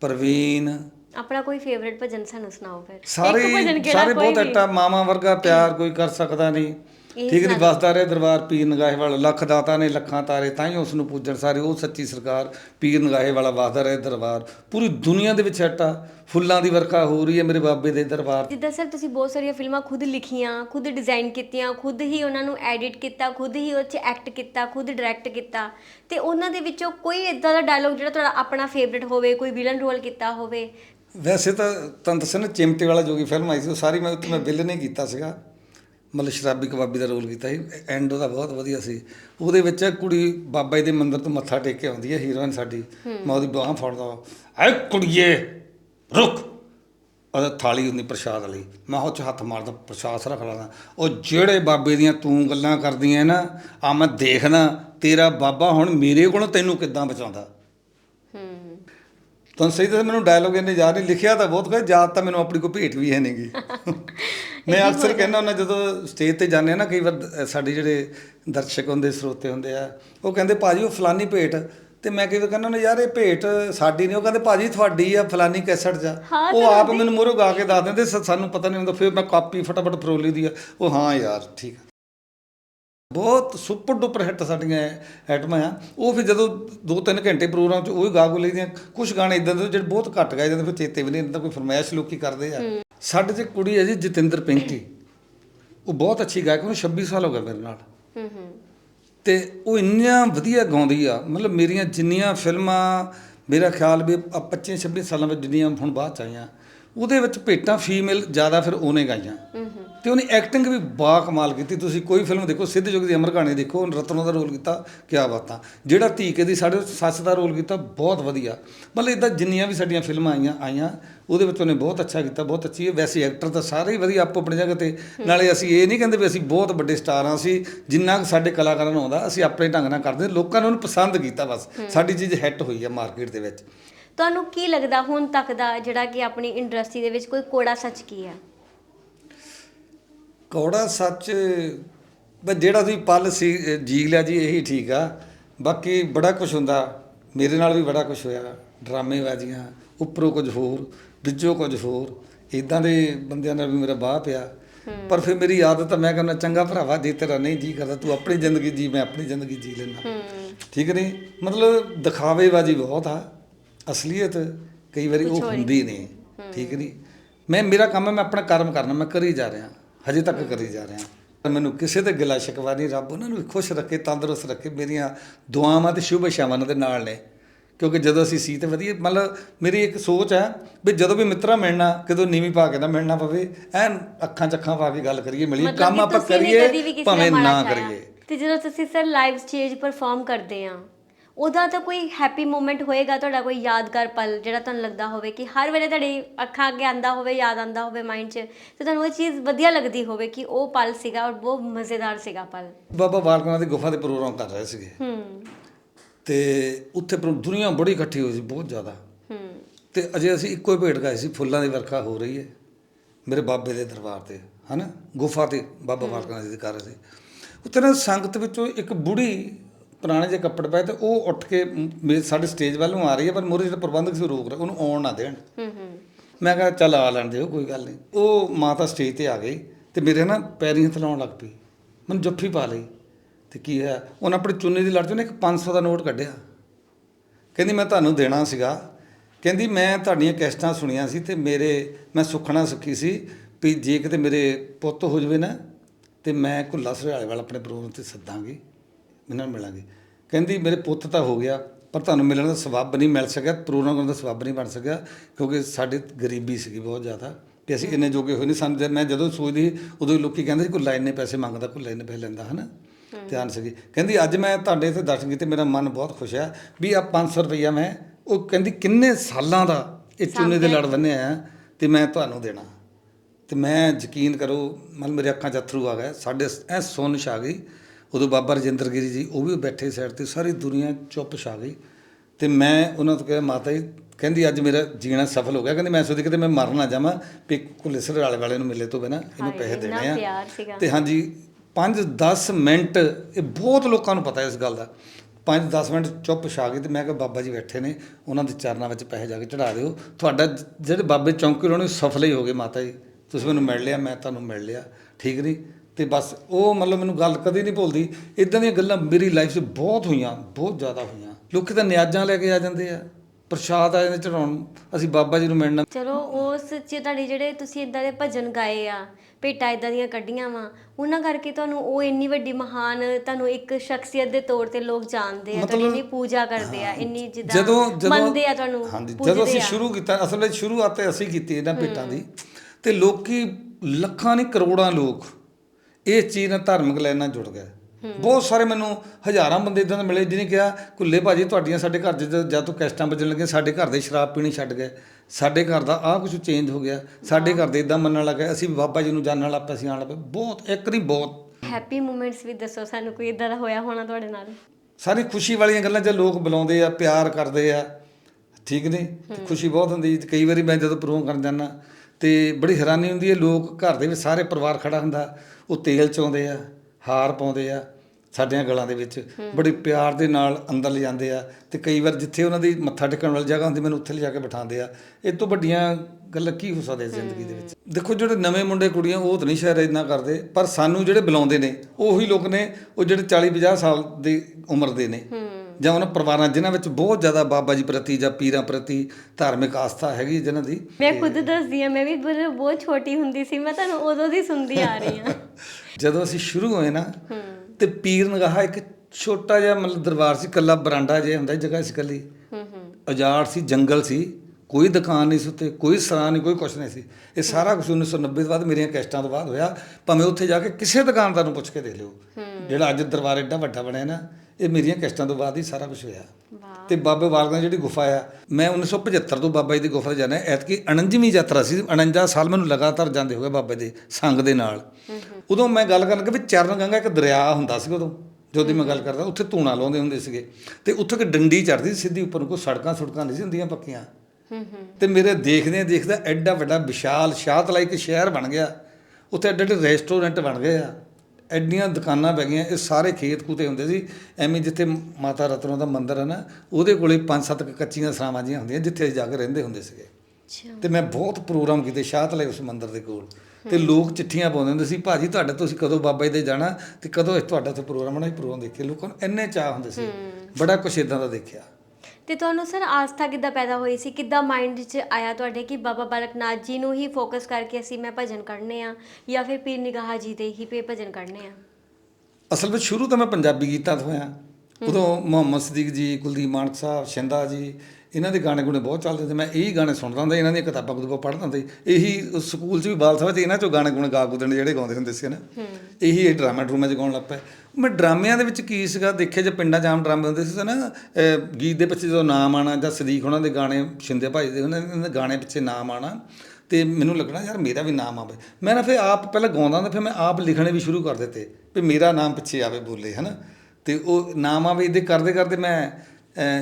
ਪ੍ਰਵੀਨ ਆਪਣਾ ਕੋਈ ਫੇਵਰਿਟ ਭਜਨ ਸਾਨੂੰ ਸੁਣਾਓ ਫਿਰ। ਸਾਰੇ ਇੱਕ ਭਜਨ ਕਿਹੜਾ ਸਾਰੇ ਬਹੁਤ? ਅੱਟਾ ਮਾਮਾ ਵਰਗਾ ਪਿਆਰ ਕੋਈ ਕਰ ਸਕਦਾ ਨਹੀਂ। ਠੀਕ ਨਹੀਂ ਵਸਦਾ ਰਿਹਾ ਦਰਬਾਰ ਪੀਰ ਨਗਾਹੇ ਵਾਲਾ ਲੱਖ ਦਾਤਾ ਨੇ ਲੱਖਾਂ ਤਾਰੇ ਤਾਂ ਹੀ ਉਸ ਨੂੰ ਪੂਜਣ। ਸਾਰੇ ਉਹ ਸੱਚੀ ਸਰਕਾਰ ਪੀਰ ਨਗਾਹੇ ਵਾਲਾ ਵਸਦਾ ਰਿਹਾ ਦਰਬਾਰ। ਪੂਰੀ ਦੁਨੀਆ ਦੇ ਵਿੱਚ ਅੱਟਾ ਫੁੱਲਾਂ ਦੀ ਵਰਖਾ ਹੋ ਰਹੀ ਹੈ ਮੇਰੇ ਬਾਬੇ ਦੇ ਦਰਬਾਰ। ਜਿੱਦਾਂ ਸਰ ਤੁਸੀਂ ਬਹੁਤ ਸਾਰੀਆਂ ਫਿਲਮਾਂ ਖੁਦ ਲਿਖੀਆਂ ਖੁਦ ਡਿਜ਼ਾਈਨ ਕੀਤੀਆਂ ਖੁਦ ਹੀ ਉਹਨਾਂ ਨੂੰ ਐਡਿਟ ਕੀਤਾ ਖੁਦ ਹੀ ਉਹ 'ਚ ਐਕਟ ਕੀਤਾ ਖੁਦ ਡਾਇਰੈਕਟ ਕੀਤਾ। ਤੇ ਉਹਨਾਂ ਦੇ ਵਿੱਚੋਂ ਕੋਈ ਇਦਾਂ ਦਾ ਡਾਇਲੋਗ ਜਿਹੜਾ ਤੁਹਾਡਾ ਆਪਣਾ ਫੇਵਰਿਟ ਹੋਵੇ ਕੋਈ ਵਿਲਨ ਰੋਲ ਕੀਤਾ ਹੋਵੇ ਵੈਸੇ ਤਾਂ ਤੁਹਾਨੂੰ ਦੱਸਿਆ ਨਾ ਚਿਮਟੇ ਵਾਲਾ ਜੋ ਕਿ ਫਿਲਮ ਆਈ ਸੀ ਉਹ ਸਾਰੀ ਮੈਂ ਉੱਥੇ ਮੈਂ ਵਿਲਨ ਹੀ ਕੀਤਾ ਸੀਗਾ। ਮਤਲਬ ਸ਼ਰਾਬੀ ਕਬਾਬੀ ਦਾ ਰੋਲ ਕੀਤਾ ਸੀ। ਐਂਡ ਉਹਦਾ ਬਹੁਤ ਵਧੀਆ ਸੀ। ਉਹਦੇ ਵਿੱਚ ਕੁੜੀ ਬਾਬਾ ਜੀ ਦੇ ਮੰਦਿਰ ਤੋਂ ਮੱਥਾ ਟੇਕ ਕੇ ਆਉਂਦੀ ਹੈ ਹੀਰੋਇਨ ਸਾਡੀ। ਮੈਂ ਉਹਦੀ ਬਾਹਾਂ ਫੜਦਾ ਐ ਕੁੜੀਏ ਰੁਕ ਉਹਦਾ ਥਾਲੀ ਹੁੰਦੀ ਪ੍ਰਸ਼ਾਦ ਵਾਲੀ। ਮੈਂ ਉਹ 'ਚ ਹੱਥ ਮਾਰਦਾ ਪ੍ਰਸ਼ਾਦ ਰੱਖ ਲਾਂਦਾ। ਉਹ ਜਿਹੜੇ ਬਾਬੇ ਦੀਆਂ ਤੂੰ ਗੱਲਾਂ ਕਰਦੀਆਂ ਨਾ ਆ ਮੈਂ ਦੇਖਣਾ ਤੇਰਾ ਬਾਬਾ ਹੁਣ ਮੇਰੇ ਕੋਲੋਂ ਤੈਨੂੰ ਕਿੱਦਾਂ ਬਚਾਉਂਦਾ? ਤੁਹਾਨੂੰ ਸਹੀ ਦੱਸਾਂ ਮੈਨੂੰ ਡਾਇਲੋਗ ਇਹਨੇ ਯਾਦ ਨਹੀਂ ਲਿਖਿਆ ਤਾਂ ਬਹੁਤ ਕੁਝ ਯਾਦ ਤਾਂ ਮੈਨੂੰ ਆਪਣੀ ਕੋਈ ਭੇਟ ਵੀ ਹੈ ਨਹੀਂਗੀ <laughs> ਮੈਂ ਅਕਸਰ ਕਹਿੰਦਾ ਹੁੰਦਾ ਜਦੋਂ ਸਟੇਜ ਤੇ ਜਾਂਦੇ ਆ ਨਾ ਕਈ ਵਾਰ ਸਾਡੇ ਜਿਹੜੇ ਦਰਸ਼ਕ ਹੁੰਦੇ ਸਰੋਤੇ ਹੁੰਦੇ ਆ ਉਹ ਕਹਿੰਦੇ ਭਾਜੀ ਉਹ ਫਲਾਨੀ ਭੇਟ। ਤੇ ਮੈਂ ਕਈ ਵਾਰ ਕਹਿੰਦਾ ਹੁੰਦਾ ਯਾਰ ਇਹ ਭੇਟ ਸਾਡੀ ਨਹੀਂ ਉਹ ਕਹਿੰਦੇ ਭਾਜੀ ਤੁਹਾਡੀ ਆ ਫਲਾਨੀ ਕੈਸਟ ਜਾ ਉਹ ਆਪ ਮੈਨੂੰ ਮੂਹਰੋਂ ਗਾ ਕੇ ਦੱਸ ਦਿੰਦੇ ਸਾਨੂੰ ਪਤਾ ਨਹੀਂ ਹੁੰਦਾ ਫਿਰ ਮੈਂ ਕਾਪੀ ਫਟਾਫਟ ਫਰੋਲੀ ਦੀ ਆ। ਉਹ ਹਾਂ ਯਾਰ ਠੀਕ ਆ। ਬਹੁਤ ਸੁਪਰ ਡੁਪਰ ਹਿੱਟ ਸਾਡੀਆਂ ਐਟਮਾਂ ਆ। ਉਹ ਫਿਰ ਜਦੋਂ 2-3 ਘੰਟੇ ਪ੍ਰੋਗਰਾਮ ਚ ਉਹ ਹੀ ਗਾ ਗੋ ਲਈਆਂ ਕੁਝ ਗਾਣੇ ਇਦਾਂ ਦੇ ਜਿਹੜੇ ਬਹੁਤ ਘੱਟ ਗਾਏ ਜਾਂਦੇ ਫਿਰ ਚੇਤੇ ਵੀ ਨਹੀਂ ਰਹਿੰਦਾ ਕੋਈ ਫਰਮਾਇਸ਼ ਲੋਕੀ ਕਰਦੇ ਆ। ਸਾਡੇ 'ਚ ਕੁੜੀ ਹੈ ਜੀ ਜਤਿੰਦਰ ਪਿੰਕੀ। ਉਹ ਬਹੁਤ ਅੱਛੀ ਗਾਇਕ ਉਹਨੂੰ 26 ਸਾਲ ਹੋ ਗਏ ਮੇਰੇ ਨਾਲ। ਹੂੰ ਹੂੰ। ਤੇ ਉਹ ਇੰਨੀਆਂ ਵਧੀਆ ਗਾਉਂਦੀ ਆ ਮਤਲਬ ਮੇਰੀਆਂ ਜਿੰਨੀਆਂ ਫਿਲਮਾਂ ਮੇਰਾ ਖਿਆਲ ਵੀ 25 26 ਸਾਲਾਂ ਵਿੱਚ ਜਿੰਨੀਆਂ ਹੁਣ ਬਾਅਦ ਚ ਆਈਆਂ ਉਹਦੇ ਵਿੱਚ ਭੇਟਾਂ ਫੀਮੇਲ ਜ਼ਿਆਦਾ ਫਿਰ ਉਹਨੇ ਗਾਈਆਂ। ਤੇ ਉਹਨੇ ਐਕਟਿੰਗ ਵੀ ਬਾ ਕਮਾਲ ਕੀਤੀ। ਤੁਸੀਂ ਕੋਈ ਫਿਲਮ ਦੇਖੋ ਸਿੱਧ ਯੁੱਗ ਦੀ ਅਮਰ ਕਹਾਣੀ ਦੇਖੋ ਉਹਨੇ ਰਤਨੋ ਦਾ ਰੋਲ ਕੀਤਾ ਕਿਆ ਬਾਤਾਂ ਜਿਹੜਾ ਧੀਕੇ ਦੀ ਸਾਡੇ ਸੱਸ ਦਾ ਰੋਲ ਕੀਤਾ ਬਹੁਤ ਵਧੀਆ। ਮਤਲਬ ਇਦਾਂ ਜਿੰਨੀਆਂ ਵੀ ਸਾਡੀਆਂ ਫਿਲਮਾਂ ਆਈਆਂ ਆਈਆਂ ਉਹਦੇ ਵਿੱਚ ਉਹਨੇ ਬਹੁਤ ਅੱਛਾ ਕੀਤਾ ਬਹੁਤ ਅੱਛੀ ਹੈ। ਵੈਸੇ ਐਕਟਰ ਤਾਂ ਸਾਰੇ ਹੀ ਵਧੀਆ ਆਪੋ ਆਪਣੀ ਜਗ੍ਹਾ ਤੇ। ਨਾਲੇ ਅਸੀਂ ਇਹ ਨਹੀਂ ਕਹਿੰਦੇ ਵੀ ਅਸੀਂ ਬਹੁਤ ਵੱਡੇ ਸਟਾਰ ਹਾਂ ਅਸੀਂ ਜਿੰਨਾ ਕੁ ਸਾਡੇ ਕਲਾਕਾਰਾਂ ਨੂੰ ਆਉਂਦਾ ਅਸੀਂ ਆਪਣੇ ਢੰਗ ਨਾਲ ਕਰਦੇ। ਲੋਕਾਂ ਨੇ ਉਹਨੂੰ ਪਸੰਦ ਕੀਤਾ ਬਸ। ਸਾਡੀ ਚੀਜ਼ ਹਿੱਟ ਹੋਈ ਹੈ ਮਾਰਕੀਟ ਦੇ ਵਿੱਚ। ਤੁਹਾਨੂੰ ਕੀ ਲੱਗਦਾ ਹੁਣ ਤੱਕ ਦਾ ਜਿਹੜਾ ਕਿ ਆਪਣੀ ਇੰਡਸਟਰੀ ਦੇ ਵਿੱਚ ਕੋਈ ਕੋੜਾ ਸੱਚ ਕੀ ਹੈ ਕੌੜਾ ਸੱਚ ਬਸ ਜਿਹੜਾ ਤੁਸੀਂ ਪਲ ਸੀ ਜੀ ਲਿਆ ਜੀ ਇਹੀ ਠੀਕ ਆ। ਬਾਕੀ ਬੜਾ ਕੁਝ ਹੁੰਦਾ। ਮੇਰੇ ਨਾਲ ਵੀ ਬੜਾ ਕੁਝ ਹੋਇਆ। ਡਰਾਮੇਬਾਜ਼ੀਆਂ ਉੱਪਰੋਂ ਕੁਝ ਹੋਰ ਵਿੱਚੋਂ ਕੁਝ ਹੋਰ। ਇਦਾਂ ਦੇ ਬੰਦਿਆਂ ਨਾਲ ਵੀ ਮੇਰਾ ਬਾਹ ਪਿਆ। ਪਰ ਫਿਰ ਮੇਰੀ ਆਦਤ ਆ ਮੈਂ ਕਹਿੰਦਾ ਚੰਗਾ ਭਰਾਵਾ ਜੇ ਤੇਰਾ ਨਹੀਂ ਜੀ ਕਰਦਾ ਤੂੰ ਆਪਣੀ ਜ਼ਿੰਦਗੀ ਜੀ ਮੈਂ ਆਪਣੀ ਜ਼ਿੰਦਗੀ ਜੀ ਲੈਣਾ ਠੀਕ ਨਹੀਂ? ਮਤਲਬ ਦਿਖਾਵੇਬਾਜ਼ੀ ਬਹੁਤ ਆ। ਅਸਲੀਅਤ ਕਈ ਵਾਰੀ ਉਹ ਹੁੰਦੀ ਨਹੀਂ। ਠੀਕ ਨਹੀਂ। ਮੈਂ ਮੇਰਾ ਕੰਮ ਹੈ ਮੈਂ ਆਪਣਾ ਕਰਮ ਕਰਨਾ ਮੈਂ ਕਰੀ ਜਾ ਰਿਹਾ ਹਜੇ ਤੱਕ ਕਰੀ ਜਾ ਰਿਹਾ। ਮੈਨੂੰ ਕਿਸੇ ਤੇ ਗਿਲਾ ਸ਼ਿਕਵਾ ਨਹੀਂ ਰੱਬ ਉਹਨਾਂ ਨੂੰ ਖੁਸ਼ ਰੱਖੇ ਤੰਦਰੁਸਤ ਰੱਖੇ ਮੇਰੀਆਂ ਦੁਆਵਾਂ ਤੇ ਸ਼ੁਭ ਉਹਨਾਂ ਦੇ ਨਾਲ ਨੇ। ਕਿਉਂਕਿ ਜਦੋਂ ਅਸੀਂ ਸੀ ਤੇ ਵਧੀਆ ਮਤਲਬ ਮੇਰੀ ਇੱਕ ਸੋਚ ਹੈ ਵੀ ਜਦੋਂ ਵੀ ਮਿੱਤਰਾਂ ਮਿਲਣਾ ਕਿਦੋਂ ਨੀਵੀਂ ਪਾ ਕੇ ਨਾ ਮਿਲਣਾ ਪਵੇ ਐਨ ਅੱਖਾਂ ਚੱਖਾਂ ਪਾ ਕੇ ਗੱਲ ਕਰੀਏ ਮਿਲੀਏ ਕੰਮ ਆਪਾਂ ਕਰੀਏ ਭਾਵੇਂ ਨਾ। ਕਰੀਏ। ਤੇ ਜਦੋਂ ਤੁਸੀਂ ਸਰ ਲਾਈਵ ਸਟੇਜ ਪਰਫਾਰਮ ਕਰਦੇ ਆ ਉਹਦਾ ਤਾਂ ਕੋਈ ਹੈਪੀ ਮੂਮੈਂਟ ਹੋਏਗਾ ਤੁਹਾਡਾ ਕੋਈ ਯਾਦਗਾਰ ਪਲ ਜਿਹੜਾ ਤੁਹਾਨੂੰ ਲੱਗਦਾ ਹੋਵੇ ਕਿ ਹਰ ਵੇਲੇ ਤੁਹਾਡੀ ਅੱਖਾਂ ਅੱਗੇ ਆਂਦਾ ਹੋਵੇ ਯਾਦ ਆਂਦਾ ਹੋਵੇ ਮਾਈਂਡ 'ਚ ਤੇ ਤੁਹਾਨੂੰ ਉਹ ਚੀਜ਼ ਵਧੀਆ ਲੱਗਦੀ ਹੋਵੇ ਕਿ ਉਹ ਪਲ ਸੀਗਾ ਔਰ ਬਹੁਤ ਮਜ਼ੇਦਾਰ ਸੀਗਾ ਪਲ। ਬਾਬਾ ਬਾਲਕਨਾਥ ਦੀ ਗੁਫਾ ਦੇ ਪ੍ਰੋਗਰਾਮ ਕਰ ਰਹੇ ਸੀਗੇ। ਹੂੰ। ਤੇ ਉੱਥੇ ਪਰ ਦੁਨੀਆ ਬੜੀ ਇਕੱਠੀ ਹੋਈ ਸੀ ਬਹੁਤ ਜ਼ਿਆਦਾ। ਹੂੰ। ਤੇ ਅਜੇ ਅਸੀਂ ਇੱਕੋ ਹੀ ਭੇਟ ਗਾਏ ਸੀ ਫੁੱਲਾਂ ਦੀ ਵਰਖਾ ਹੋ ਰਹੀ ਹੈ ਮੇਰੇ ਬਾਬੇ ਦੇ ਦਰਬਾਰ ਤੇ ਹਨਾ? ਗੁਫਾ ਤੇ ਬਾਬਾ ਬਾਲਕਨਾਥ ਜੀ ਦੇ ਕਰ ਰਹੇ ਸੀ। ਉੱਥੇ ਨਾ ਸੰਗਤ ਵਿੱਚੋਂ ਇੱਕ ਬੁੜੀ ਪੁਰਾਣੇ ਜਿਹੇ ਕੱਪੜੇ ਪਾਏ ਤੇ ਉਹ ਉੱਠ ਕੇ ਮੇਰੇ ਸਾਡੇ ਸਟੇਜ ਵੱਲ ਨੂੰ ਆ ਰਹੀ ਹੈ ਪਰ ਮੋਰੇ ਜਿਹੜਾ ਪ੍ਰਬੰਧਕ ਸੀ ਰੋਕ ਰਿਹਾ ਉਹਨੂੰ ਆਉਣ ਨਾ ਦੇਣ। ਹੂੰ ਹੂੰ। ਮੈਂ ਕਿਹਾ ਚੱਲ ਆ ਲੈਣ ਦਿਓ ਕੋਈ ਗੱਲ ਨਹੀਂ। ਉਹ ਮਾਤਾ ਸਟੇਜ ਤੇ ਆ ਗਈ ਤੇ ਮੇਰੇ ਨਾ ਪੈਰੀਂ ਹੱਥ ਲਾਉਣ ਲੱਗ ਪਈ। ਮੈਨੂੰ ਜੱਫੀ ਪਾ ਲਈ। ਤੇ ਕੀ ਹੋਇਆ? ਉਹਨਾਂ ਆਪਣੀ ਚੁੰਨੀ ਦੀ ਲੜ ਚੋਂ ਇੱਕ 500 ਦਾ ਨੋਟ ਕੱਢਿਆ। ਕਹਿੰਦੀ ਮੈਂ ਤੁਹਾਨੂੰ ਦੇਣਾ ਸੀਗਾ। ਕਹਿੰਦੀ ਮੈਂ ਤੁਹਾਡੀਆਂ ਕੈਸਟਾਂ ਸੁਣੀਆਂ ਸੀ ਤੇ ਮੇਰੇ ਮੈਂ ਸੁਖਣਾ ਸੁੱਖੀ ਸੀ ਵੀ ਜੇ ਕਿਤੇ ਮੇਰੇ ਪੁੱਤ ਹੋ ਜਵੇ ਨਾ ਤੇ ਮੈਂ ਕੁੱਲਾ ਸਰਿਆਲੇ ਵਾਲਾ ਆਪਣੇ ਪ੍ਰੋਗਰਾਮ ਤੇ ਸੱਦਾਂਗੀ। ਇਹਨਾਂ ਨੂੰ ਮਿਲਾਂਗੇ। ਕਹਿੰਦੀ ਮੇਰੇ ਪੁੱਤ ਤਾਂ ਹੋ ਗਿਆ ਪਰ ਤੁਹਾਨੂੰ ਮਿਲਣ ਦਾ ਸਬੱਬ ਨਹੀਂ ਮਿਲ ਸਕਿਆ ਪ੍ਰੋਗਰਾਮ ਕਰਨ ਦਾ ਸਬੱਬ ਨਹੀਂ ਬਣ ਸਕਿਆ ਕਿਉਂਕਿ ਸਾਡੇ ਗਰੀਬੀ ਸੀਗੀ ਬਹੁਤ ਜ਼ਿਆਦਾ ਕਿ ਅਸੀਂ ਇੰਨੇ ਜੋਗੇ ਹੋਏ ਨਹੀਂ ਸਾਨੂੰ। ਮੈਂ ਜਦੋਂ ਸੋਚਦੀ ਉਦੋਂ ਹੀ ਲੋਕੀ ਕਹਿੰਦੇ ਸੀ ਕੁੱਲਾ ਇੰਨੇ ਪੈਸੇ ਮੰਗਦਾ ਕੁੱਲਾ ਇੰਨੇ ਪੈਸੇ ਲੈਂਦਾ ਹਨਾ? ਧਿਆਨ ਸੀਗੀ। ਕਹਿੰਦੀ ਅੱਜ ਮੈਂ ਤੁਹਾਡੇ ਇੱਥੇ ਦਰਸ਼ਨ ਕੀਤੇ ਮੇਰਾ ਮਨ ਬਹੁਤ ਖੁਸ਼ ਹੈ ਵੀ ਆ 500 ਰੁਪਈਆ ਮੈਂ ਉਹ ਕਹਿੰਦੀ ਕਿੰਨੇ ਸਾਲਾਂ ਦਾ ਇਹ ਚੁੰਨੇ ਦੇ ਲੜ ਬੰਨਿਆ ਆ ਤੇ ਮੈਂ ਤੁਹਾਨੂੰ ਦੇਣਾ। ਤੇ ਮੈਂ ਯਕੀਨ ਕਰੋ ਮਤਲਬ ਮੇਰੇ ਅੱਖਾਂ 'ਚ ਅਥਰੂ ਆ ਗਏ ਸਾਡੇ ਐ ਸੁੰਨ ਛਾ ਗਈ ਉਦੋਂ ਬਾਬਾ ਰਜਿੰਦਰ ਗਿਰੀ ਜੀ ਉਹ ਵੀ ਬੈਠੇ ਸਾਈਡ ਤੇ ਸਾਰੀ ਦੁਨੀਆ ਚੁੱਪ ਛਾ ਗਈ। ਤੇ ਮੈਂ ਉਹਨਾਂ ਤੋਂ ਕਿਹਾ ਮਾਤਾ ਜੀ ਕਹਿੰਦੀ ਅੱਜ ਮੇਰਾ ਜੀਣਾ ਸਫਲ ਹੋ ਗਿਆ। ਕਹਿੰਦੀ ਮੈਂ ਸੋਚਦੀ ਕਿਤੇ ਮੈਂ ਮਰ ਨਾ ਜਾਵਾਂ ਵੀ ਕੁਲੇਸਰ ਵਾਲੇ ਵਾਲੇ ਨੂੰ ਮਿਲੇ ਤੋਂ ਬਿਨਾ ਇਹਨੂੰ ਪੈਸੇ ਦੇਣੇ ਆ। ਤੇ ਹਾਂਜੀ 5-10 ਮਿੰਟ ਇਹ ਬਹੁਤ ਲੋਕਾਂ ਨੂੰ ਪਤਾ ਇਸ ਗੱਲ ਦਾ। 5-10 ਮਿੰਟ ਚੁੱਪ ਛਾ ਗਈ ਤੇ ਮੈਂ ਕਿਹਾ ਬਾਬਾ ਜੀ ਬੈਠੇ ਨੇ ਉਹਨਾਂ ਦੇ ਚਰਨਾਂ ਵਿੱਚ ਪੈਸੇ ਜਾ ਕੇ ਚੜਾ ਦਿਓ। ਤੁਹਾਡਾ ਜਿਹੜੇ ਬਾਬੇ ਚੌਂਕੀ ਲਾਉਣੇ ਸਫਲ ਹੀ ਹੋ ਗਏ ਮਾਤਾ ਜੀ। ਤੁਸੀਂ ਮੈਨੂੰ ਮਿਲ ਲਿਆ ਮੈਂ ਤੁਹਾਨੂੰ ਮਿਲ ਲਿਆ। ਠੀਕ ਨਹੀਂ ਤੇ ਬਸ ਉਹ ਮਤਲਬ ਮੈਨੂੰ ਗੱਲ ਕਦੇ ਨਹੀਂ ਭੁੱਲਦੀ। ਇਦਾਂ ਦੀਆਂ ਗੱਲਾਂ ਮੇਰੀ ਲਾਈਫ 'ਚ ਬਹੁਤ ਹੋਈਆਂ ਬਹੁਤ ਜ਼ਿਆਦਾ ਹੋਈਆਂ। ਲੋਕੀ ਤਾਂ ਨਿਆਜ਼ਾਂ ਲੈ ਕੇ ਆ ਜਾਂਦੇ ਆ ਪ੍ਰਸ਼ਾਦ ਆ ਜਾਂਦੇ ਚੜਾਉਣ ਅਸੀਂ ਬਾਬਾ ਜੀ ਨੂੰ ਮਿਲਣਾ। ਚਲੋ ਉਸ ਚ ਤੁਹਾਡੇ ਜਿਹੜੇ ਤੁਸੀਂ ਇਦਾਂ ਦੇ ਭਜਨ ਗਾਏ ਆ ਭੇਟਾ ਇਦਾਂ ਦੀਆਂ ਕੱਢੀਆਂ ਵਾ ਉਹਨਾਂ ਕਰਕੇ ਤੁਹਾਨੂੰ ਉਹ ਇੰਨੀ ਵੱਡੀ ਮਹਾਨ ਤੁਹਾਨੂੰ ਇੱਕ ਸ਼ਖਸੀਅਤ ਦੇ ਤੌਰ ਤੇ ਲੋਕ ਜਾਣਦੇ ਆ ਤੁਹਾਡੀ ਇੰਨੀ ਪੂਜਾ ਕਰਦੇ ਆ ਇੰਨੀ ਜਿੱਦਾਂ ਜਦੋਂ ਮੰਨਦੇ ਆ ਤੁਹਾਨੂੰ ਹਾਂਜੀ ਜਦੋਂ ਅਸੀਂ। ਸ਼ੁਰੂ ਕੀਤਾ ਅਸਲ ਵਿੱਚ ਸ਼ੁਰੂਆਤ ਤੇ ਅਸੀਂ ਕੀਤੀ ਇਹਨਾਂ ਭੇਟਾਂ ਦੀ। ਤੇ ਲੋਕੀ ਲੱਖਾਂ ਨਹੀਂ ਕਰੋੜਾਂ ਲੋਕ ਇਸ ਚੀਜ਼ ਨਾਲ ਧਾਰਮਿਕ ਲੈਣ ਨਾਲ ਜੁੜ ਗਏ ਬਹੁਤ ਸਾਰੇ ਮੈਨੂੰ ਹਜ਼ਾਰਾਂ ਬੰਦੇ ਇਦਾਂ ਦੇ ਮਿਲੇ ਜਿਹਨੇ ਕਿਹਾ ਕੁੱਲੇ ਭਾਜੀ ਤੁਹਾਡੀਆਂ ਸਾਡੇ ਘਰ 'ਚ ਜਦ ਤੋਂ ਕੈਸਟਾਂ ਵੱਜਣ ਲੱਗੀਆਂ ਸਾਡੇ ਘਰ ਦੇ ਸ਼ਰਾਬ ਪੀਣੀ ਛੱਡ ਗਏ। ਸਾਡੇ ਘਰ ਦਾ ਆਹ ਕੁਝ ਚੇਂਜ ਹੋ ਗਿਆ। ਸਾਡੇ ਘਰ ਦੇ ਇਦਾਂ ਮੰਨਣ ਲੱਗੇ ਅਸੀਂ ਬਾਬਾ ਜੀ ਨੂੰ ਜਾਣਨ ਲੱਗ ਪਏ ਅਸੀਂ ਆਉਣ ਲੱਗ ਪਏ। ਬਹੁਤ ਇੱਕ ਨਹੀਂ ਬਹੁਤ। ਹੈਪੀ ਮੂਮੈਂਟਸ ਵੀ ਦੱਸੋ ਸਾਨੂੰ ਕੋਈ ਇਦਾਂ ਦਾ ਹੋਇਆ ਹੋਣਾ ਤੁਹਾਡੇ ਨਾਲ? ਸਾਰੀ ਖੁਸ਼ੀ ਵਾਲੀਆਂ ਗੱਲਾਂ 'ਚ ਲੋਕ ਬੁਲਾਉਂਦੇ ਆ ਪਿਆਰ ਕਰਦੇ ਆ ਠੀਕ ਨੇ? ਤੇ ਖੁਸ਼ੀ ਬਹੁਤ ਹੁੰਦੀ। ਕਈ ਵਾਰੀ ਮੈਂ ਜਦੋਂ ਪ੍ਰੋਗਰਾਮ ਕਰਨ ਜਾਂਦਾ ਤੇ ਬੜੀ ਹੈਰਾਨੀ ਹੁੰਦੀ ਹੈ ਲੋਕ ਘਰ ਦੇ ਵਿੱਚ ਸਾਰੇ ਪਰਿਵਾਰ ਖੜਾ ਹੁੰਦਾ ਉਹ ਤੇਲ ਚਾਉਂਦੇ ਆ ਹਾਰ ਪਾਉਂਦੇ ਆ ਸਾਡੀਆਂ ਗਲਾਂ ਦੇ ਵਿੱਚ ਬੜੇ ਪਿਆਰ ਦੇ ਨਾਲ ਅੰਦਰ ਲਿਜਾਂਦੇ ਆ ਤੇ ਕਈ ਵਾਰ ਜਿੱਥੇ ਉਹਨਾਂ ਦੀ ਮੱਥਾ ਟੇਕਣ ਵਾਲੀ ਜਗ੍ਹਾ ਹੁੰਦੀ ਮੈਨੂੰ ਉੱਥੇ ਲਿਜਾ ਕੇ ਬਿਠਾਉਂਦੇ ਆ। ਇਹ ਤੋਂ ਵੱਡੀਆਂ ਗੱਲਾਂ ਕੀ ਹੋ ਸਕਦੀਆਂ ਜ਼ਿੰਦਗੀ ਦੇ ਵਿੱਚ? ਦੇਖੋ ਜਿਹੜੇ ਨਵੇਂ ਮੁੰਡੇ ਕੁੜੀਆਂ ਉਹ ਤਾਂ ਨਹੀਂ ਸ਼ਾਇਦ ਇੰਨਾ ਕਰਦੇ ਪਰ ਸਾਨੂੰ ਜਿਹੜੇ ਬੁਲਾਉਂਦੇ ਨੇ ਉਹੀ ਲੋਕ ਨੇ ਉਹ ਜਿਹੜੇ 40 50 ਸਾਲ ਦੀ ਉਮਰ ਦੇ ਨੇ। ਜਾਂ ਉਹਨਾਂ ਪਰਿਵਾਰਾਂ ਜਿਨ੍ਹਾਂ ਵਿੱਚ ਬਹੁਤ ਜ਼ਿਆਦਾ ਬਾਬਾ ਜੀ ਪ੍ਰਤੀ ਜਾਂ ਪੀਰਾਂ ਪ੍ਰਤੀ ਧਾਰਮਿਕ ਆਸਥਾ ਹੈਗੀ ਜਿਨ੍ਹਾਂ ਦੀ ਮੈਂ ਖੁਦ ਦੱਸਦੀ ਆ ਮੈਂ ਵੀ ਬਹੁਤ ਛੋਟੀ ਹੁੰਦੀ ਸੀ ਮੈਂ ਤੁਹਾਨੂੰ ਉਦੋਂ ਦੀ ਸੁਣਦੀ ਆ ਰਹੀ ਆ <laughs> ਜਦੋਂ ਅਸੀਂ ਸ਼ੁਰੂ ਹੋਏ ਨਾ ਤੇ ਪੀਰ ਨਗਾਹ ਇੱਕ ਛੋਟਾ ਜਿਹਾ ਮਤਲਬ ਦਰਬਾਰ ਸੀ ਕੱਲਾ ਬਰਾਂਡਾ ਜਿਹਾ ਹੁੰਦਾ ਜਗ੍ਹਾ ਸੀ ਕੱਲੀ ਹੂੰ ਹੂੰ। ਉਜਾੜ ਸੀ ਜੰਗਲ ਸੀ ਕੋਈ ਦੁਕਾਨ ਨਹੀਂ ਸੀ ਉੱਤੇ ਕੋਈ ਸਰਾਂ ਨਹੀਂ ਕੋਈ ਕੁਛ ਨਹੀਂ ਸੀ। ਇਹ ਸਾਰਾ ਕੁਝ 1990 ਤੋਂ ਬਾਅਦ ਮੇਰੀਆਂ ਕੈਸਟਾਂ ਤੋਂ ਬਾਅਦ ਹੋਇਆ ਭਾਵੇਂ ਉੱਥੇ ਜਾ ਕੇ ਕਿਸੇ ਦੁਕਾਨਦਾਰ ਨੂੰ ਪੁੱਛ ਕੇ ਦੇਖ ਲਿਓ। ਜਿਹੜਾ ਅੱਜ ਦਰਬਾਰ ਏਡਾ ਵੱਡਾ ਬਣਿਆ ਨਾ ਇਹ ਮੇਰੀਆਂ ਕੈਸਟਾਂ ਤੋਂ ਬਾਅਦ ਹੀ ਸਾਰਾ ਕੁਝ ਹੋਇਆ। ਤੇ ਬਾਬੇ ਬਾਲਕ ਦੀ ਜਿਹੜੀ ਗੁਫਾ ਆ ਮੈਂ 1975 ਤੋਂ ਬਾਬਾ ਜੀ ਦੀ ਗੁਫਾ ਜਾਣਾ ਐਤਕੀ 49ਵੀਂ ਯਾਤਰਾ ਸੀ 49 ਸਾਲ ਮੈਨੂੰ ਲਗਾਤਾਰ ਜਾਂਦੇ ਹੋ ਗਏ ਬਾਬੇ ਦੇ ਸੰਗ ਦੇ ਨਾਲ। ਉਦੋਂ ਮੈਂ ਗੱਲ ਕਰਨ ਲੱਗਾ ਵੀ ਚਰਨ ਗੰਗਾ ਇੱਕ ਦਰਿਆ ਹੁੰਦਾ ਸੀ ਉਦੋਂ ਜਦੋਂ ਦੀ ਮੈਂ ਗੱਲ ਕਰਦਾ ਉੱਥੇ ਧੂਣਾ ਲਾਉਂਦੇ ਹੁੰਦੇ ਸੀਗੇ। ਤੇ ਉੱਥੇ ਇੱਕ ਡੰਡੀ ਚੜਦੀ ਸਿੱਧੀ ਉੱਪਰ ਨੂੰ ਕੋਈ ਸੜਕਾਂ ਸੁੜਕਾਂ ਨਹੀਂ ਸੀ ਹੁੰਦੀਆਂ ਪੱਕੀਆਂ। ਤੇ ਮੇਰੇ ਦੇਖਦੇ ਦੇਖਦਾ ਐਡਾ ਵੱਡਾ ਵਿਸ਼ਾਲ ਸ਼ਾਹਤਲਾਈ ਇੱਕ ਸ਼ਹਿਰ ਬਣ ਗਿਆ। ਉੱਥੇ ਐਡੇ ਐਡੇ ਰੈਸਟੋਰੈਂਟ ਬਣ ਗਏ ਆ। ਐਡੀਆਂ ਦੁਕਾਨਾਂ ਪੈ ਗਈਆਂ ਇਹ ਸਾਰੇ ਖੇਤ ਕੂਤੇ ਹੁੰਦੇ ਸੀ ਐਵੇਂ ਜਿੱਥੇ ਮਾਤਾ ਰਤਨੋ ਦਾ ਮੰਦਿਰ ਹੈ ਨਾ ਉਹਦੇ ਕੋਲੇ ਪੰਜ ਸੱਤ ਕੁ ਕੱਚੀਆਂ ਸਰਾਵਾਂ ਜੀਆਂ ਹੁੰਦੀਆਂ ਜਿੱਥੇ ਅਸੀਂ ਜਾ ਕੇ ਰਹਿੰਦੇ ਹੁੰਦੇ ਸੀਗੇ। ਤੇ ਮੈਂ ਬਹੁਤ ਪ੍ਰੋਗਰਾਮ ਕੀਤੇ ਸ਼ਾਹਤਲਾਈ ਉਸ ਮੰਦਿਰ ਦੇ ਕੋਲ। ਤੇ ਲੋਕ ਚਿੱਠੀਆਂ ਪਾਉਂਦੇ ਹੁੰਦੇ ਸੀ ਭਾਜੀ ਤੁਹਾਡੇ ਤੁਸੀਂ ਕਦੋਂ ਬਾਬਾ ਜੀ ਦੇ ਜਾਣਾ ਤੇ ਕਦੋਂ ਤੁਹਾਡਾ ਤੇ ਪ੍ਰੋਗਰਾਮ ਹੋਣਾ ਇਹ ਪ੍ਰੋਗਰਾਮ ਦੇਖੇ ਲੋਕਾਂ ਨੂੰ ਇੰਨੇ ਚਾਹ ਹੁੰਦੇ ਸੀ। ਬੜਾ ਕੁਛ ਇਦਾਂ ਦਾ ਦੇਖਿਆ। ਤੇ ਤੁਹਾਨੂੰ ਸਰ ਆਸਥਾ ਕਿੱਦਾਂ ਪੈਦਾ ਹੋਈ ਸੀ? ਕਿੱਦਾਂ ਮਾਈਂਡ 'ਚ ਆਇਆ ਤੁਹਾਡੇ ਕਿ ਬਾਬਾ ਬਾਲਕਨਾਥ ਜੀ ਨੂੰ ਹੀ ਫੋਕਸ ਕਰਕੇ ਅਸੀਂ ਮੈਂ ਭਜਨ ਕਰਨੇ ਆ ਜਾਂ ਫਿਰ ਪੀਰ ਨਿਗਾਹ ਜੀ ਦੇ ਹੀ ਪੇ ਭਜਨ ਕਰਨੇ ਆ? ਅਸਲ ਵਿੱਚ ਸ਼ੁਰੂ ਤਾਂ ਮੈਂ ਪੰਜਾਬੀ ਗੀਤਾਂ ਤੋਂ ਹੋਇਆ ਉਦੋਂ ਮੁਹੰਮਦ ਸਦੀਕ ਜੀ ਕੁਲਦੀਪ ਮਾਨਕ ਸਾਹਿਬ ਸ਼ਿੰਦਾ ਜੀ ਇਹਨਾਂ ਦੇ ਗਾਣੇ ਗੁਣੇ ਬਹੁਤ ਚੱਲਦੇ ਤੇ ਮੈਂ ਇਹੀ ਗਾਣੇ ਸੁਣਦਾ ਹੁੰਦਾ ਇਹਨਾਂ ਦੀਆਂ ਕਿਤਾਬਾਂ ਕਦੋਂ ਪੜ੍ਹਦਾ ਹੁੰਦਾ ਸੀ। ਇਹੀ ਸਕੂਲ 'ਚ ਵੀ ਬਾਲ ਸਭਾ 'ਚ ਇਹਨਾਂ 'ਚੋਂ ਗਾਣੇ ਗੁਣੇ ਗਾ ਗੁੱਦਣ ਜਿਹੜੇ ਗਾਉਂਦੇ ਹੁੰਦੇ ਸੀ ਨਾ। ਇਹੀ ਇਹ ਡਰਾਮਾ ਡਰੂਮਾ 'ਚ ਗਾਉਣ ਲੱਗ ਪਏ। ਮੈਂ ਡਰਾਮਿਆਂ ਦੇ ਵਿੱਚ ਕੀ ਸੀਗਾ? ਦੇਖਿਆ ਜੇ ਪਿੰਡਾਂ 'ਚ ਆਮ ਡਰਾਮੇ ਹੁੰਦੇ ਸੀ ਤਾਂ ਨਾ ਗੀਤ ਦੇ ਪਿੱਛੇ ਜਦੋਂ ਨਾਮ ਆਣਾ ਜਾਂ ਸਦੀਕ ਉਹਨਾਂ ਦੇ ਗਾਣੇ, ਸ਼ਿੰਦੇ ਭਾਈ ਦੇ ਉਹਨਾਂ ਦੇ ਗਾਣੇ ਪਿੱਛੇ ਨਾਮ ਆਣਾ ਤੇ ਮੈਨੂੰ ਲੱਗਣਾ ਯਾਰ ਮੇਰਾ ਵੀ ਨਾਮ ਆਵੇ। ਮੈਂ ਨਾ ਫਿਰ ਆਪ ਪਹਿਲਾਂ ਗਾਉਂਦਾ ਤਾਂ ਫਿਰ ਮੈਂ ਆਪ ਲਿਖਣੇ ਵੀ ਸ਼ੁਰੂ ਕਰ ਦਿੱਤੇ ਵੀ ਮੇਰਾ ਨਾਮ ਪਿੱਛੇ ਆਵੇ ਬੋਲੇ, ਹਨਾ? ਤੇ ਉਹ ਨਾਮ ਆਵੇ ਇਹਦੇ ਕਰਦੇ ਕਰਦੇ ਮੈਂ